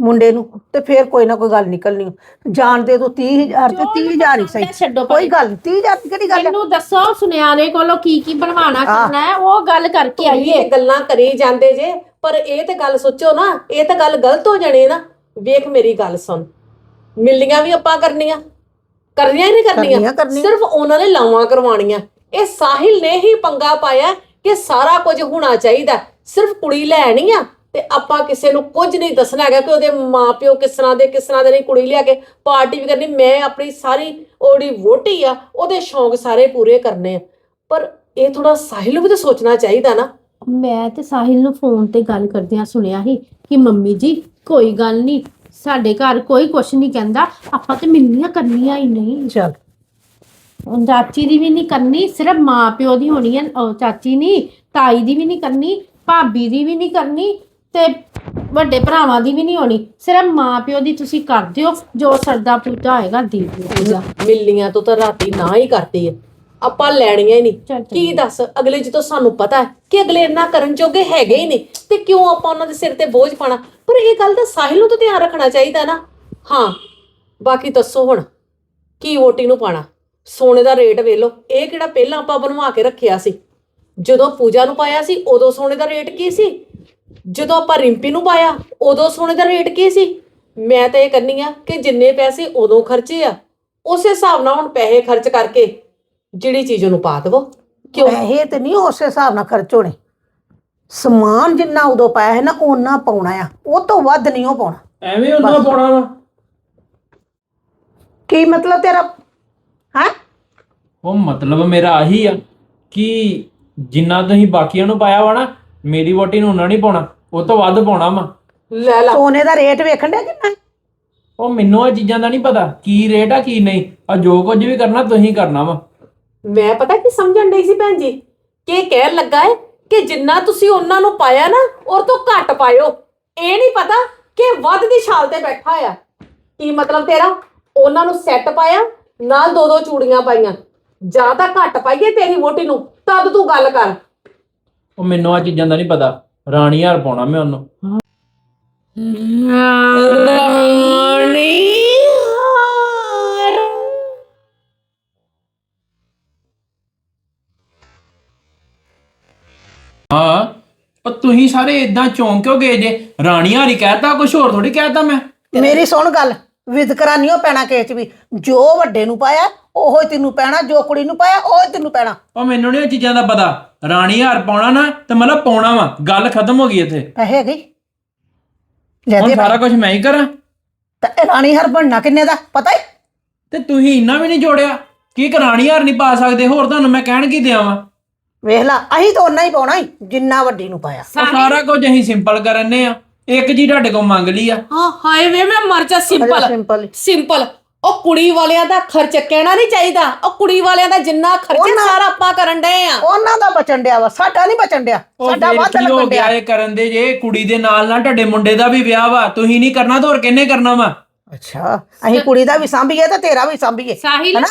ਮੁੰਡੇ ਨੂੰ ਤੇ ਫੇਰ ਕੋਈ ਨਾ ਕੋਈ ਗੱਲ ਨਿਕਲਣੀ। ਜਾਣਦੇ ਤੂੰ 30000 ਤੇ 30000 ਹੀ ਸਹੀ। ਛੱਡੋ ਕੋਈ ਗੱਲ ਨਹੀਂ 30000 ਦੀ ਕਿਹੜੀ ਗੱਲ ਹੈ ਮੈਨੂੰ ਦੱਸੋ ਸੁਨਿਆਰੇ ਕੋਲੋਂ ਕੀ ਕੀ ਬਣਵਾਉਣਾ ਆਹ। ਕਰਨਾ ਹੈ ਉਹ ਗੱਲ ਕਰਕੇ ਆਈਏ। ਗੱਲਾਂ ਕਰੀ ਜਾਂਦੇ ਜੇ। ਪਰ ਇਹ ਤੇ ਗੱਲ ਸੋਚੋ ਨਾ ਇਹ ਤਾਂ ਗੱਲ ਗਲਤ ਹੋ ਜਾਣੀ ਨਾ। ਵੇਖ ਮੇਰੀ ਗੱਲ ਸੁਣ। ਮਿਲਣੀਆਂ ਵੀ ਆਪਾਂ ਕਰਨੀਆਂ। ਕਰਨੀਆਂ ਹੀ ਨਹੀਂ ਕਰਨੀਆਂ। ਸਿਰਫ ਉਹਨਾਂ ਨੇ ਲਾਵਾਂ ਕਰਵਾਉਣੀਆਂ। ਇਹ ਸਾਹਿਲ ਨੇ ਹੀ ਪੰਗਾ ਪਾਇਆ ਕਿ ਸਾਰਾ ਕੁਝ ਹੋਣਾ ਚਾਹੀਦਾ। ਸਿਰਫ ਕੁੜੀ ਲੈਣੀ ਆ ਤੇ ਆਪਾਂ ਕਿਸੇ ਨੂੰ ਕੁਝ ਨਹੀਂ ਦੱਸਣਾ ਹੈਗਾ ਕਿ ਉਹਦੇ ਮਾਪਿਓ ਕਿਸ ਤਰ੍ਹਾਂ ਦੇ ਕਿਸ ਤਰ੍ਹਾਂ ਦੇ ਨਹੀਂ ਕੁੜੀ ਲਿਆ ਕੇ ਪਾਰਟੀ ਵੀ ਕਰਨੀ। ਮੈਂ ਆਪਣੀ ਸਾਰੀ ਉਹਦੀ ਵੋਟੀ ਆ ਉਹਦੇ ਸ਼ੌਂਕ ਸਾਰੇ ਪੂਰੇ ਕਰਨੇ ਆ। ਪਰ ਇਹ ਥੋੜਾ ਸਾਹਿਲ ਨੂੰ ਵੀ ਤਾਂ ਸੋਚਣਾ ਚਾਹੀਦਾ ਨਾ। ਮੈਂ ਤੇ ਸਾਹਿਲ ਨੂੰ ਫੋਨ ਤੇ ਗੱਲ ਕਰਦਿਆਂ ਸੁਣਿਆ ਸੀ ਕਿ ਮੰਮੀ ਜੀ ਕੋਈ ਗੱਲ ਨਹੀਂ ਸਾਡੇ ਘਰ ਕੋਈ ਕੁਛ ਨਹੀਂ ਕਹਿੰਦਾ ਆਪਾਂ ਤੇ ਮਿਲਣੀਆਂ ਕਰਨੀਆਂ ਹੀ ਨਹੀਂ। ਚਲ। ਹੁਣ ਚਾਚੀ ਦੀ ਵੀ ਨਹੀਂ ਕਰਨੀ ਸਿਰਫ ਮਾਂ ਪਿਓ ਦੀ ਹੋਣੀ ਹੈ ਉਹ ਚਾਚੀ ਨਹੀਂ ਤਾਈ ਦੀ ਵੀ ਨਹੀਂ ਕਰਨੀ ਭਾਬੀ ਦੀ ਵੀ ਨਹੀਂ ਕਰਨੀ ਤੇ ਵੱਡੇ ਭਰਾਵਾਂ ਦੀ ਵੀ ਨਹੀਂ ਹੋਣੀ। ਸਿਰਫ ਮਾਂ ਪਿਓ ਦੀ ਤੁਸੀਂ ਕਰ ਦਿਓ ਜੋ ਸਰਦਾ ਪੂਜਾ ਹੋਏਗਾ ਦੇ ਦਿਓ। ਪੂਜਾ ਮਿਲਨੀਆਂ ਤੋਂ ਤਾਂ ਰਾਤੀ ਨਾ ਹੀ ਕਰਦੀ ਹੈ ਆਪਾਂ ਲੈਣੀਆਂ ਹੀ ਨਹੀਂ। ਕੀ ਦੱਸ ਅਗਲੇ ਜਦੋਂ ਸਾਨੂੰ ਪਤਾ ਹੈ ਕਿ ਅਗਲੇ ਇੰਨਾ ਕਰਨ ਜੋਗੇ ਹੈਗੇ ਹੀ ਨਹੀਂ ਤੇ ਕਿਉਂ ਆਪਾਂ ਉਹਨਾਂ ਦੇ ਸਿਰ ਤੇ ਬੋਝ ਪਾਣਾ ਪਰ ਇਹ ਗੱਲ ਦਾ ਸਾਹਿਲ ਨੂੰ ਤਾਂ ਧਿਆਨ ਰੱਖਣਾ ਚਾਹੀਦਾ ਨਾ। ਹਾਂ ਬਾਕੀ ਦੱਸੋ ਹੁਣ ਕੀ ਵੋਟੀ ਨੂੰ ਪਾਣਾ ਸੋਨੇ ਦਾ ਰੇਟ ਵੇਖ ਲਓ ਇਹ ਕਿਹੜਾ ਪਹਿਲਾਂ ਆਪਾਂ ਬਣਵਾ ਕੇ ਰੱਖਿਆ ਸੀ? ਜਦੋਂ ਪੂਜਾ ਨੂੰ ਪਾਇਆ ਸੀ ਉਦੋਂ ਸੋਨੇ ਦਾ ਰੇਟ ਕੀ ਸੀ? ਜਦੋਂ ਆਪਾਂ ਰਿੰਪੀ ਨੂੰ ਪਾਇਆ ਉਦੋਂ ਸੋਨੇ ਦਾ ਰੇਟ ਕੀ ਸੀ? ਮੈਂ ਤਾਂ ਇਹ ਕਰਨੀ ਆ ਕਿ ਜਿੰਨੇ ਪੈਸੇ ਉਦੋਂ ਖਰਚੇ ਆ। ਉਸੇ ਹਿਸਾਬ ਨਾਲ ਹੁਣ ਪੈਸੇ ਖਰਚ ਕਰਕੇ ਜਿਹੜੀ ਚੀਜ਼ ਉਹਨੂੰ ਪਾ ਦੇਵੋ। ਕਿਉਂ? ਪੈਸੇ ਤੇ ਨਹੀਂ ਉਸੇ ਹਿਸਾਬ ਨਾਲ ਖਰਚ ਹੋਣੇ। ਸਮਾਨ ਜਿੰਨਾ ਉਦੋਂ ਪਾਇਆ ਹੈ ਨਾ ਉਹਨਾਂ ਪਾਉਣਾ ਆ। ਉਹ ਤੋਂ ਵੱਧ ਨਹੀਂ ਉਹ ਪਾਉਣਾ। ਐਵੇਂ ਉਹਨਾਂ ਪਾਉਣਾ ਵਾ। ਕੀ ਮਤਲਬ ਤੇਰਾ? ਹੈ? ਉਹ ਮਤਲਬ ਮੇਰਾ ਆਹੀ ਆ ਕਿ ਜਿੰਨਾ ਤੁਸੀਂ ਬਾਕੀਆਂ ਨੂੰ ਪਾਇਆ ਵਾ ਨਾ ਮੇਰੀ ਵੋਟੀ ਨੂੰ ਉਹਨਾਂ ਨਹੀਂ ਪਾਉਣਾ। ਉਹ ਤੋਂ ਵੱਧ ਪਾਉਣਾ ਵਾ। ਲੈ ਲਾ। ਸੋਨੇ ਦਾ ਰੇਟ ਵੇਖਣ ਡਿਆ ਕਿੰਨਾ? ਹੈ? ਉਹ ਮੈਨੂੰ ਆ ਚੀਜ਼ਾਂ ਦਾ ਨਹੀਂ ਪਤਾ ਕੀ ਰੇਟ ਆ ਕੀ ਨਹੀਂ। ਆ ਜੋ ਕੁਝ ਵੀ ਕਰਨਾ ਤੁਸੀਂ ਕਰਨਾ ਵਾ। ਮੈਂ ਪਤਾ ਕੀ ਸਮਝਣ ਡਈ ਸੀ ਭੈਣ ਜੀ? ਕਿ ਇਹ ਕਹਿਣ ਲੱਗਾ ਹੈ ਕਿ ਜਿੰਨਾ ਤੁਸੀਂ ਉਹਨਾਂ ਨੂੰ ਪਾਇਆ ਨਾ ਔਰ ਤੋਂ ਘੱਟ ਪਾਇਓ। ਇਹ ਨਹੀਂ ਪਤਾ ਕਿ ਵੱਧ ਦੀ ਛਾਲ ਤੇ ਬੈਠਾ ਆ। ਕੀ ਮਤਲਬ ਤੇਰਾ? ਉਹਨਾਂ ਨੂੰ ਸੈੱਟ ਪਾਇਆ ਨਾਲ ਦੋ ਦੋ ਚੂੜੀਆਂ ਪਾਈਆਂ। ਜਾਂ ਤਾਂ ਘੱਟ ਪਾਈਏ ਤੇਰੀ ਵੋਟੀ ਨੂੰ ਤਦ ਤੂੰ ਗੱਲ ਕਰ। ਉਹ ਮੈਨੂੰ ਆ ਚੀਜ਼ਾਂ ਦਾ ਨਹੀਂ ਪਤਾ। ਰਾਣੀ ਹਾਰ ਪਾਉਣਾ ਮੈਂ ਉਹਨੂੰ। ਹਾਂ ਪਰ ਤੁਸੀਂ ਸਾਰੇ ਇਦਾਂ ਚੌਂਕ ਕਿਉਂ ਗਏ ਜੇ? ਰਾਣੀ ਹਾਰੀ ਕਹਿਤਾ ਕੁਝ ਹੋਰ ਥੋੜੀ ਕਹਿਤਾ ਮੈਂ? ਮੇਰੀ ਸੁਣ ਗੱਲ ਵਿਦਕਰਾ ਨਹੀਂ ਉਹ ਪੈਣਾ ਕਿਸੇ ਚ ਵੀ। ਜੋ ਵੱਡੇ ਨੂੰ ਪਾਇਆ ਉਹੋ ਹੀ ਤੈਨੂੰ ਪੈਣਾ ਜੋ ਕੁੜੀ ਨੂੰ ਪਾਇਆ ਉਹ ਹੀ ਤੈਨੂੰ ਪੈਣਾ। ਉਹ ਮੈਨੂੰ ਨਹੀਂ ਇਹ ਚੀਜ਼ਾਂ ਦਾ ਪਤਾ। ਰਾਣੀ ਹਾਰ ਪਾਉਣਾ ਨਾ ਤੇ ਮਤਲਬ ਪਾਉਣਾ ਵਾ। ਗੱਲ ਖਤਮ ਹੋ ਗਈ ਇੱਥੇ। ਪੈਸੇ ਹੈਗੇ? ਈ? ਲੈ ਹੁਣ ਦੇ ਸਾਰਾ ਕੁਝ ਮੈਂ ਹੀ ਕਰਾਂ। ਤਾਂ ਇਹ ਰਾਣੀ ਹਰ ਬਣਨਾ ਕਿੰਨੇ ਦਾ ਪਤਾ ਹੀ? ਤੇ ਤੁਸੀਂ ਇੰਨਾ ਵੀ ਨਹੀਂ ਜੋੜਿਆ। ਕੀ ਰਾਣੀ ਹਾਰ ਨਹੀਂ ਪਾ ਸਕਦੇ? ਹੋਰ ਤੁਹਾਨੂੰ ਮੈਂ ਕਹਿਣ ਕੀ ਦਿਆਂ ਵਾ? ਵੇਖ ਲਾ ਅਸੀਂ ਤਾਂ ਓਨਾ ਹੀ ਪਾਉਣਾ ਹੀ ਜਿੰਨਾ ਵੱਡੀ ਨੂੰ ਪਾਇਆ। ਉਹ ਸਾਰਾ ਕੁਝ ਅਸੀਂ ਸਿੰਪਲ ਕਰਨੇ ਆ। ਇੱਕ ਜੀ ਤੁਹਾਡੇ ਕੋਲ ਮੰਗ ਲਈ ਆ। ਹਾਂ ਹਾਏ ਵੇ ਮੈਂ ਮਰ ਜਾ ਸਿੰਪਲ। Simple simple. ਉਹ ਕੁੜੀ ਵਾਲਿਆਂ ਦਾ ਖਰਚ ਕਹਿਣਾ ਨਹੀਂ ਚਾਹੀਦਾ। ਉਹ ਕੁੜੀ ਵਾਲਿਆਂ ਦਾ ਜਿੰਨਾ ਖਰਚ ਉਹਨਾਂ- ਸਾਰਾ ਆਪਾਂ ਕਰਨ ਡਏ ਆ। ਉਹਨਾਂ ਦਾ ਬਚਣ ਡਿਆ ਵਾ ਸਾਡਾ ਨਹੀਂ ਬਚਣ ਡਿਆ। ਉਹ ਸਾਡਾ ਫਿਰ ਵੱਧ ਕੀ ਹੋ ਲੱਗਣ ਗਿਆ ਡਿਆ। ਇਹ ਕਰਨ ਦੇ ਜੇ? ਕੁੜੀ ਦੇ ਨਾਲ ਨਾਲ ਤੁਹਾਡੇ ਮੁੰਡੇ ਦਾ ਵੀ ਵਿਆਹ ਵਾ। ਤੁਸੀਂ ਨਹੀਂ ਕਰਨਾ ਤਾਂ ਹੋਰ ਕਿੰਨੇ ਕਰਨਾ ਵਾ? ਅੱਛਾ ਅਸੀਂ ਕੁੜੀ ਦਾ ਵੀ ਸਾਂਭੀਏ ਤੇ ਤੇਰਾ ਵੀ ਸਾਂਭੀਏ ਸਾਹਿਲ ਹੈਨਾ?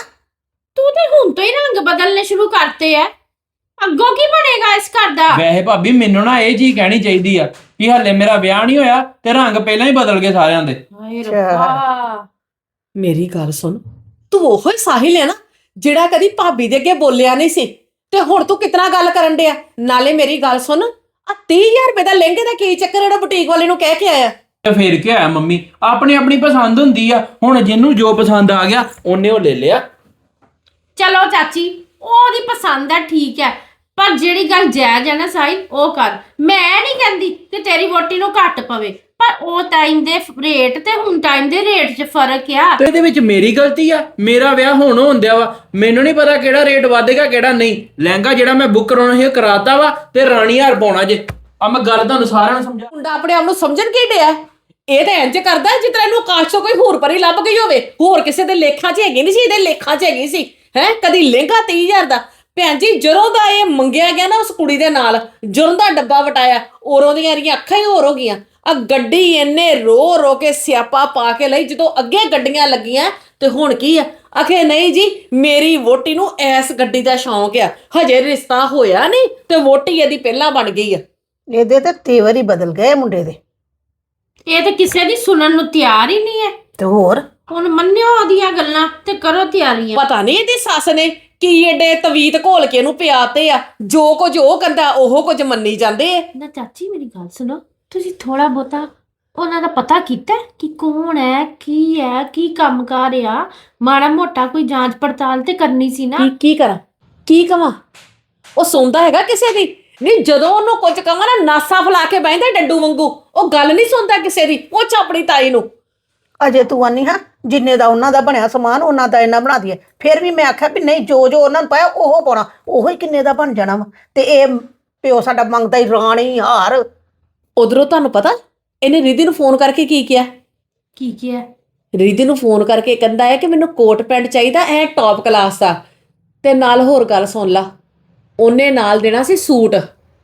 ਤੂੰ ਤੇ ਹੁਣ ਤੋਂ ਹੀ ਰੰਗ ਬਦਲਨੇ ਸ਼ੁਰੂ ਕਰਤੇ ਐ। ਅੱਗੋਂ ਕੀ ਬਣੇਗਾ ਇਸ ਘਰ ਦਾ? ਵੈਸੇ ਭਾਬੀ ਮੈਨੂੰ ਨਾ ਇਹ ਚੀਜ਼ ਕਹਿਣੀ ਚਾਹੀਦੀ ਆ ਕਿ ਹੱਲੇ ਮੇਰਾ ਵਿਆਹ ਨਹੀਂ ਹੋਇਆ ਤੇ ਰੰਗ ਪਹਿਲਾਂ ਹੀ ਬਦਲ ਗਏ ਸਾਰਿਆਂ ਦੇ। ਹਾਏ ਅੱਛਾ। ਰੱਬਾ। ਮੇਰੀ ਗੱਲ ਸੁਣ ਤੂੰ ਉਹੋ ਹੀ ਸਾਹਿਲ ਹੈ ਨਾ ਜਿਹੜਾ ਕਦੀ ਭਾਬੀ ਦੇ ਅੱਗੇ ਬੋਲਿਆ ਨਹੀਂ ਸੀ ਤੇ ਹੁਣ ਤੂੰ ਕਿਤਨਾ ਗੱਲ ਕਰਨ ਡਿਆ? ਨਾਲੇ ਮੇਰੀ ਗੱਲ ਸੁਣ ਆ 30000 ਰੁਪਏ ਦਾ ਲਹਿੰਗੇ ਦਾ ਕੀ ਚੱਕਰ ਜਿਹੜਾ ਬੁਟੀਕ ਵਾਲੇ ਨੂੰ ਕਹਿ ਕੇ ਆਇਆ? ਤੇ ਫੇਰ ਕੀ ਹੋਇਆ ਮੰਮੀ? ਆਪਣੀ ਆਪਣੀ ਪਸੰਦ ਹੁੰਦੀ ਆ। ਹੁਣ ਜਿਹਨੂੰ ਜੋ ਪਸੰਦ ਆ ਗਿਆ ਉਹਨੇ ਉਹ ਲੈ ਲਿਆ। ਚਲੋ ਚਾਚੀ ਉਹਦੀ ਪਸੰਦ ਹੈ ਠੀਕ ਹੈ। ਪਰ ਜਿਹੜੀ ਗੱਲ ਜਾਇਜ਼ ਹੈ ਨਾ ਸਾਹਿਲ ਉਹ ਕਰ। ਮੈਂ ਨਹੀਂ ਕਹਿੰਦੀ ਕਿ ਤੇਰੀ ਵੋਟੀ ਨੂੰ ਘੱਟ ਪਵੇ ਪਰ ਉਹ ਟਾਈਮ ਦੇ ਰੇਟ ਤੇ ਹੁਣ ਟਾਈਮ ਦੇ ਰੇਟ 'ਚ ਫ਼ਰਕ ਆ। ਤੇ ਇਹਦੇ ਵਿੱਚ ਮੇਰੀ ਗਲਤੀ ਆ ਮੇਰਾ ਵਿਆਹ ਹੁਣ ਹੁੰਦਿਆ ਵਾ। ਮੈਨੂੰ ਨਹੀਂ ਪਤਾ ਕਿਹੜਾ ਰੇਟ ਵਧੇਗਾ ਕਿਹੜਾ ਨਹੀਂ। ਲਹਿੰਗਾ ਜਿਹੜਾ ਮੈਂ ਬੁੱਕ ਕਰਾਉਣਾ ਸੀ ਉਹ ਕਰਾਤਾ ਵਾ ਤੇ ਰਾਣੀ ਹਾਰ ਪਾਉਣਾ ਜੇ। ਆ ਮੈਂ ਗੱਲ ਤੁਹਾਨੂੰ ਸਾਰਿਆਂ ਨੂੰ ਸਮਝਾ ਮੁੰਡਾ ਆਪਣੇ ਆਪ ਨੂੰ ਸਮਝਣ ਕੀ ਡਿਆ? ਇਹ ਤਾਂ ਇੰਜ ਕਰਦਾ ਜਿਸ ਤਰ੍ਹਾਂ ਇਹਨੂੰ ਆਕਾਸ਼ ਤੋਂ ਕੋਈ ਹੋਰ ਪਰੀ ਲੱਭ ਗਈ ਹੋਵੇ। ਹੋਰ ਕਿਸੇ ਦੇ ਲੇਖਾਂ 'ਚ ਹੈਗੀ ਨਹੀਂ ਸੀ ਇਹਦੇ ਲੇਖਾਂ 'ਚ ਹੈਗੀ ਸੀ। ਹੈ? ਕਦੀ ਲਹਿੰਗਾ 30000 ਦਾ ਭੈਣ ਜੀ ਜਦੋਂ ਦਾ ਇਹ ਮੰਗਿਆ ਗਿਆ ਨਾ ਉਸ ਕੁੜੀ ਦੇ ਨਾਲ ਜਦੋਂ ਦਾ ਡੱਬਾ ਵਟਾਇਆ ਔਰੋਂ ਦੀਆਂ ਇਹਦੀਆਂ ਅੱਖਾਂ ਹੀ ਹੋਰ ਹੋ ਗਈਆਂ। ਆ ਗੱਡੀ ਇਹਨੇ ਰੋ ਰੋ ਕੇ ਸਿਆਪਾ ਪਾ ਕੇ ਲਈ ਜਦੋਂ ਅੱਗੇ ਗੱਡੀਆਂ ਲੱਗੀਆਂ ਤੇ ਹੁਣ ਕੀ ਆ? ਅਖੇ ਨਹੀਂ ਜੀ ਮੇਰੀ ਵੋਟੀ ਨੂੰ ਐਸ ਗੱਡੀ ਦਾ ਸ਼ੌਂਕ ਆ। ਹਜੇ ਰਿਸ਼ਤਾ ਹੋਇਆ ਨਹੀਂ ਤੇ ਵੋਟੀ ਇਹਦੀ ਪਹਿਲਾਂ ਬਣ ਗਈ ਆ। ਇਹਦੇ ਤੇ ਤੇਵਰ ਹੀ ਬਦਲ ਗਏ ਮੁੰਡੇ ਦੇ। ਇਹ ਤੇ ਕਿਸੇ ਦੀ ਸੁਣਨ ਨੂੰ ਤਿਆਰ ਹੀ ਨਹੀਂ ਹੈ। ਤੇ ਹੋਰ? ਹੁਣ ਮੰਨਿਓ ਉਹਦੀਆਂ ਗੱਲਾਂ ਤੇ ਕਰੋ ਤਿਆਰੀਆਂ। ਪਤਾ ਨਹੀਂ ਇਹਦੀ ਸੱਸ ਨੇ ਕੀ ਏਡੇ ਤਵੀਤ ਘੋਲ ਕੇ ਇਹਨੂੰ ਪਿਆਤੇ ਆ? ਜੋ ਕੁਝ ਉਹ ਕਹਿੰਦਾ ਉਹ ਕੁਝ ਮੰਨੀ ਜਾਂਦੇ ਆ। ਨਾ ਚਾਚੀ ਮੇਰੀ ਗੱਲ ਸੁਣੋ। ਤੁਸੀਂ ਥੋੜਾ ਬਹੁਤਾ ਉਹਨਾਂ ਦਾ ਪਤਾ ਕੀਤਾ ਹੈ ਕਿ ਕੌਣ ਹੈ ਕੀ ਹੈ ਕੀ ਕੰਮ ਕਰ ਰਿਹਾ ਮਾੜਾ ਮੋਟਾ ਕੋਈ ਜਾਂਚ ਪੜਤਾਲ ਤੇ ਕਰਨੀ ਸੀ ਨਾ। ਕੀ ਕੀ ਕਰਾਂ? ਕੀ ਕਵਾਂ? ਉਹ ਸੁਣਦਾ ਹੈਗਾ ਕਿਸੇ ਦੀ? ਨਹੀਂ ਜਦੋਂ ਉਹਨੂੰ ਕੁਝ ਕਹਾਂ ਨਾ ਨਾਸਾ ਫਲਾ ਕੇ ਬੈਂਦਾ ਡੱਡੂ ਵਾਂਗੂ। ਉਹ ਗੱਲ ਨਹੀਂ ਸੁਣਦਾ ਕਿਸੇ ਦੀ ਉਹ ਚ ਆਪਣੀ ਤਾਈ ਨੂੰ। ਅਜੇ ਤੂੰ ਆਨੀ ਹਾਂ। ਜਿੰਨੇ ਦਾ ਉਹਨਾਂ ਦਾ ਬਣਿਆ ਸਮਾਨ ਉਹਨਾਂ ਦਾ ਇਹਨਾਂ ਬਣਾ ਦਈਏ। ਫਿਰ ਵੀ ਮੈਂ ਆਖਿਆ ਵੀ ਨਹੀਂ ਜੋ ਜੋ ਉਹਨਾਂ ਨੂੰ ਪਾਇਆ ਉਹ ਪਾਉਣਾ। ਉਹੋ ਹੀ ਕਿੰਨੇ ਦਾ ਬਣ ਜਾਣਾ ਵਾ। ਤੇ ਇਹ ਪਿਓ ਸਾਡਾ ਮੰਗਦਾ ਹੀ ਰਾਣੀ ਹਾਰ। ਉਧਰੋਂ ਤੁਹਾਨੂੰ ਪਤਾ ਇਹਨੇ ਰਿਧੀ ਨੂੰ ਫੋਨ ਕਰਕੇ ਕੀ ਕਿਹਾ? ਕੀ ਕੀ ਹੈ ਰਿਧੀ ਨੂੰ ਫੋਨ ਕਰਕੇ ਕਹਿੰਦਾ ਹੈ ਕਿ ਮੈਨੂੰ ਕੋਟ ਪੈਂਟ ਚਾਹੀਦਾ ਐ ਟੌਪ ਕਲਾਸ ਦਾ। ਤੇ ਨਾਲ ਹੋਰ ਗੱਲ ਸੁਣ ਲਾ। ਉਹਨੇ ਨਾਲ ਦੇਣਾ ਸੀ ਸੂਟ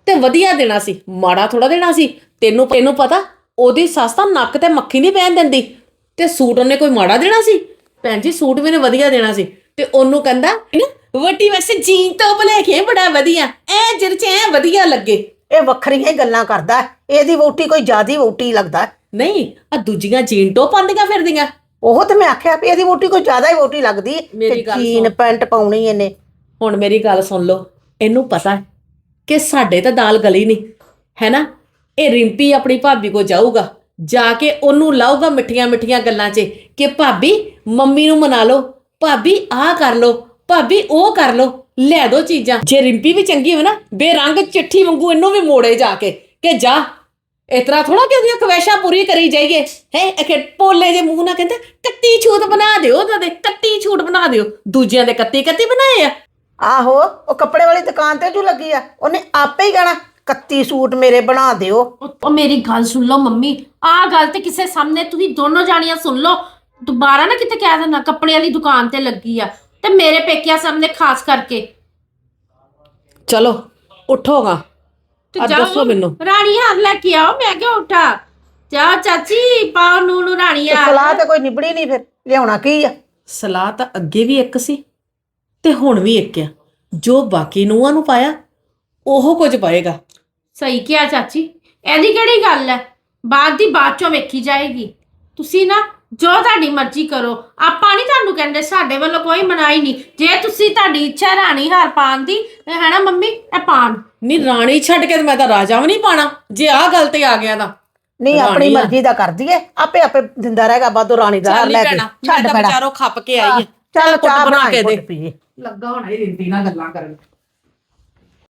ਤੇ ਵਧੀਆ ਦੇਣਾ ਸੀ। ਮਾੜਾ ਥੋੜਾ ਦੇਣਾ ਸੀ। ਤੈਨੂੰ ਤੈਨੂੰ ਪਤਾ ਉਹਦੀ ਸੱਸ ਤਾਂ ਨੱਕ ਤੇ ਮੱਖੀ ਨਹੀਂ ਪੈਣ ਦਿੰਦੀ। ਤੇ ਸੂਟ ਉਹਨੇ ਕੋਈ ਮਾੜਾ ਦੇਣਾ ਸੀ? ਭੈਣ ਜੀ ਸੂਟ ਵੀ ਨੇ ਵਧੀਆ ਦੇਣਾ ਸੀ। ਤੇ ਉਹਨੂੰ ਕਹਿੰਦਾ ਵੱਡੀ ਵੈਸੇ ਜੀਨ ਟੌਪ ਲੈ ਕੇ ਆਈ, ਬੜਾ ਵਧੀਆ। ਐ ਜਿਰ ਚ ਐ ਵਧੀਆ ਲੱਗੇ। ਇਹ ਵੱਖਰੀਆਂ ਹੀ ਗੱਲਾਂ ਕਰਦਾ ਹੈ। ਇਹਦੀ ਵੋਟੀ ਕੋਈ ਜ਼ਿਆਦੀ ਵੋਟੀ ਲੱਗਦਾ ਹੈ। ਨਹੀਂ ਆ ਦੂਜੀਆਂ ਜੀਨ ਟੌਪ ਪਾਉਂਦੀਆਂ ਫਿਰਦੀਆਂ। ਉਹ ਤੇ ਮੈਂ ਆਖਿਆ ਵੀ ਇਹਦੀ ਵੋਟੀ ਕੋਈ ਜ਼ਿਆਦਾ ਹੀ ਵੋਟੀ ਲੱਗਦੀ ਮੇਰੀ ਗੱਲ ਜੀਨ। ਪੈਂਟ ਪਾਉਣੀ ਇਹਨੇ। ਹੁਣ ਮੇਰੀ ਗੱਲ ਸੁਣ ਲਓ। ਇਹਨੂੰ ਪਤਾ ਹੈ ਕਿ ਸਾਡੇ ਤਾਂ ਦਾਲ ਗਲੀ ਨਹੀਂ ਹੈ ਨਾ ਇਹ ਰਿੰਪੀ ਆਪਣੀ ਭਾਬੀ ਕੋ ਜਾਊਗਾ। ਜਾ ਕੇ ਉਹਨੂੰ ਲਾਊਗਾ ਮਿੱਠੀਆਂ ਮਿੱਠੀਆਂ ਗੱਲਾਂ 'ਚ ਕਿ ਭਾਬੀ, ਮੰਮੀ ਨੂੰ ਮਨਾ ਲਓ, ਭਾਬੀ ਆਹ ਕਰ ਲਓ, ਭਾਬੀ ਉਹ ਕਰ ਲਓ, ਲੈ ਦੋ ਚੀਜ਼ਾਂ। ਜੇ ਰਿੰਪੀ ਵੀ ਚੰਗੀ ਹੋਵੇ ਨਾ, ਬੇਰੰਗ ਚਿੱਠੀ ਵਾਂਗੂ ਇਹਨੂੰ ਵੀ ਮੋੜੇ ਜਾ ਕੇ ਕਿ ਜਾ ਇਤਰਾ ਥੋੜਾ ਕਿ ਉਹਦੀਆਂ ਕਵੈਸ਼ਾਂ ਪੂਰੀ ਕਰੀ ਜਾਈਏ। ਹੈ, ਅਖੇ ਪੋਲੇ ਜੇ ਮੂੰਹ ਨਾਲ ਕਹਿੰਦਾ, ਕੱਤੀ ਛੂਟ ਬਣਾ ਦਿਓ ਉਹਨਾਂ ਦੇ, ਕੱਤੀ ਛੂਟ ਬਣਾ ਦਿਓ। ਦੂਜਿਆਂ ਦੇ ਕੱਤੀ ਕੱਤੀ ਬਣਾਏ ਆ। ਆਹੋ, ਉਹ ਕੱਪੜੇ ਵਾਲੀ ਦੁਕਾਨ ਤੇ ਜੋ ਲੱਗੀ ਆ, ਉਹਨੇ ਆਪੇ ਹੀ ਕਹਿਣਾ 31 ਸੂਟ ਮੇਰੇ ਬਣਾ ਦਿਓ। ਉਹ ਉਹ ਮੇਰੀ ਗੱਲ ਸੁਣ ਲਓ ਮੰਮੀ। ਆਹ ਗੱਲ ਤੇ ਕਿਸੇ ਸਾਹਮਣੇ ਤੁਸੀਂ ਦੋਨੋਂ ਜਾਣੀਆਂ ਸੁਣ ਲਓ। ਦੁਬਾਰਾ ਨਾ ਕਿਤੇ ਕਹਿ ਦੇਣਾ ਕੱਪੜੇ ਵਾਲੀ ਦੁਕਾਨ ਤੇ ਲੱਗੀ ਆ। ਤੇ ਮੇਰੇ ਪੇਕਿਆਂ ਸਾਹਮਣੇ ਖਾਸ ਕਰਕੇ। ਚਲੋ ਉਠੋਗਾ। ਤੇ ਆ ਜਾਓ। ਦੱਸੋ ਮੈਨੂੰ। ਰਾਣੀ ਹਾਰ ਲੈ ਕੇ ਆਓ ਮੈਂ ਕਿਹਾ ਉਠਾ? ਜਾਓ ਚਾਚੀ ਪਾਓ ਨੂੰ ਨੂੰ ਰਾਣੀ ਤੇ ਹਾਰ ਸਲਾਹ ਤੇ ਕੋਈ ਨਿਬੜੀ ਨਹੀਂ ਫਿਰ ਲਿਆਉਣਾ ਕੀ ਆ? ਸਲਾਹ ਤਾਂ ਅੱਗੇ ਵੀ ਇੱਕ ਸੀ ਤੇ ਹੁਣ ਵੀ ਇੱਕ ਆ। ਜੋ ਬਾਕੀ ਨੂੰਹਾਂ ਨੂੰ ਪਾਇਆ ਉਹ ਕੁਝ ਪਾਏਗਾ। ਸਹੀ ਕਿਹਾ ਚਾਚੀ। ਇਹਦੀ ਕਿਹੜੀ ਗੱਲ ਹੈ ਬਾਅਦ ਦੀ ਬਾਅਦ ਚੋਂ ਵੇਖੀ ਜਾਏਗੀ। ਤੁਸੀਂ ਨਾ ਜੋ ਤੁਹਾਡੀ ਮਰਜ਼ੀ ਕਰੋ। ਆਪਾਂ ਨਹੀਂ ਤੁਹਾਨੂੰ ਕਹਿੰਦੇ ਸਾਡੇ ਵੱਲੋਂ ਕੋਈ ਮਨਾਈ ਨਹੀਂ ਜੇ ਤੁਸੀਂ ਤੁਹਾਡੀ ਇੱਛਾ ਹੈ ਰਾਣੀ ਹਾਰ ਪਾਉਣ ਦੀ ਤੇ ਹੈ ਨਾ ਮੰਮੀ? ਇਹ ਪਾਣ ਨਹੀਂ ਰਾਣੀ ਛੱਡ ਕੇ ਤੇ ਮੈਂ ਤਾਂ ਰਾਜਾ ਵੀ ਨਹੀਂ ਪਾਣਾ ਜੇ ਆਹ ਗੱਲ ਤੇ ਆ ਗਿਆ ਤਾਂ। ਨਹੀਂ ਆਪਣੀ ਰਾਣੀ ਆ। ਮਰਜ਼ੀ ਦਾ ਕਰਦੀ ਏ ਆਪੇ ਆਪੇ ਦਿੰਦਾ ਰਹੇਗਾ ਬਾਦੋਂ ਰਾਣੀ ਦਾ ਹਾਰ ਚੱਲ ਲੈ ਕੇ। ਤਾਂ ਛੱਡ ਪੈਣਾ। ਵਿਚਾਰੋ ਖੱਪ ਕੇ ਆਈ ਚੱਲ ਘੁੱਟ ਚਾਹ ਬਣਾ ਕੇ ਦੇ। ਲੱਗਾ ਹੋਣਾ ਹੀ ਰਿੰਦੀ ਨਾਲ ਗੱਲਾਂ ਕਰਨ।